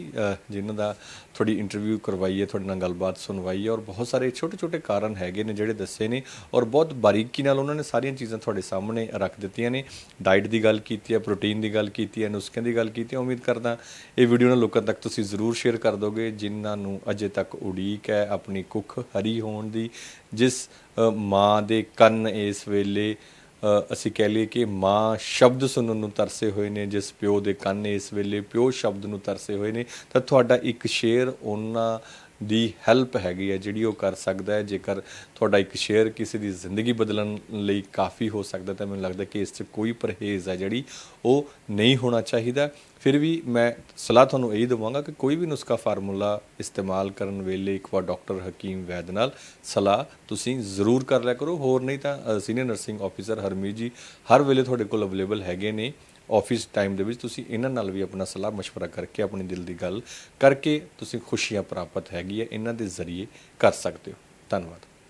ਜਿਨ੍ਹਾਂ ਦਾ ਥੋੜੀ ਇੰਟਰਵਿਊ ਕਰਵਾਈ ਹੈ, ਤੁਹਾਡੇ ਨਾਲ ਗੱਲਬਾਤ ਸੁਣਵਾਈ ਹੈ ਔਰ ਬਹੁਤ ਸਾਰੇ ਛੋਟੇ ਛੋਟੇ ਕਾਰਨ ਹੈਗੇ ਨੇ ਜਿਹੜੇ ਦੱਸੇ ਨੇ ਔਰ ਬਹੁਤ ਬਾਰੀਕੀ ਨਾਲ ਉਹਨਾਂ ਨੇ ਸਾਰੀਆਂ ਚੀਜ਼ਾਂ ਤੁਹਾਡੇ ਸਾਹਮਣੇ ਰੱਖ ਦਿੱਤੀਆਂ ਨੇ। ਡਾਈਟ ਦੀ ਗੱਲ ਕੀਤੀ ਹੈ ਪ੍ਰੋਟੀਨ ਦੀ ਗੱਲ ਕੀਤੀ ਹੈ, ਨੁਸਖਿਆਂ ਦੀ ਗੱਲ ਕੀਤੀ ਹੈ। ਉਮੀਦ ਕਰਦਾ ਇਹ ਵੀਡੀਓ ਨਾਲ ਲੋਕਾਂ ਤੱਕ ਤੁਸੀਂ ਜ਼ਰੂਰ ਸ਼ੇਅਰ ਕਰ ਦੋਗੇ, ਜਿਨ੍ਹਾਂ ਨੂੰ ਅਜੇ ਤੱਕ ਉਡੀਕ ਹੈ ਆਪਣੀ ਕੁੱਖ ਹਰੀ ਹੋਣ ਦੀ, ਜਿਸ ਮਾਂ ਦੇ ਕੰਨ ਇਸ ਵੇਲੇ ਅਸੀਂ ਕਹਿ ਲਈਏ ਕਿ ਮਾਂ ਸ਼ਬਦ ਸੁਣਨ ਨੂੰ ਤਰਸੇ ਹੋਏ ਨੇ, ਜਿਸ ਪਿਓ ਦੇ ਕੰਨ ਇਸ ਵੇਲੇ ਪਿਓ ਸ਼ਬਦ ਨੂੰ ਤਰਸੇ ਹੋਏ ਨੇ, ਤਾਂ ਤੁਹਾਡਾ ਇੱਕ ਸ਼ੇਰ ਉਹਨਾਂ ਦੀ ਹੈਲਪ ਹੈਗੀ ਹੈ, ਜਿਹੜੀ ਉਹ ਕਰ ਸਕਦਾ ਹੈ। ਜੇਕਰ ਤੁਹਾਡਾ ਇੱਕ ਸ਼ੇਅਰ ਕਿਸੇ ਦੀ ਜ਼ਿੰਦਗੀ ਬਦਲਣ ਲਈ ਕਾਫੀ ਹੋ ਸਕਦਾ ਤਾਂ ਮੈਨੂੰ ਲੱਗਦਾ ਕਿ ਇਸ 'ਚ ਕੋਈ ਪਰਹੇਜ਼ ਹੈ ਜਿਹੜੀ ਉਹ ਨਹੀਂ ਹੋਣਾ ਚਾਹੀਦਾ। ਫਿਰ ਵੀ ਮੈਂ ਸਲਾਹ ਤੁਹਾਨੂੰ ਇਹੀ ਦਵਾਂਗਾ ਕਿ ਕੋਈ ਵੀ ਨੁਸਖਾ ਫਾਰਮੂਲਾ ਇਸਤੇਮਾਲ ਕਰਨ ਵੇਲੇ ਇੱਕ ਵਾਰ ਡਾਕਟਰ ਹਕੀਮ ਵੈਦ ਨਾਲ ਸਲਾਹ ਤੁਸੀਂ ਜ਼ਰੂਰ ਕਰ ਲਿਆ ਕਰੋ। ਹੋਰ ਨਹੀਂ ਤਾਂ ਸੀਨੀਅਰ ਨਰਸਿੰਗ ਆਫੀਸਰ ਹਰਮੀਤ ਜੀ ਹਰ ਵੇਲੇ ਤੁਹਾਡੇ ਕੋਲ ਅਵੇਲੇਬਲ ਹੈਗੇ ਨੇ। ਆਫਿਸ ਟਾਈਮ ਦੇ ਵਿੱਚ ਤੁਸੀਂ ਇਹਨਾਂ ਨਾਲ ਵੀ ਆਪਣਾ ਸਲਾਹ مشورہ ਕਰਕੇ ਆਪਣੀ ਦਿਲ ਦੀ ਗੱਲ ਕਰਕੇ ਤੁਸੀਂ ਖੁਸ਼ੀਆਂ ਪ੍ਰਾਪਤ ਹੈਗੀ ਹੈ ਇਹਨਾਂ ਦੇ ਜ਼ਰੀਏ ਕਰ ਸਕਦੇ ਹੋ ਧੰਨਵਾਦ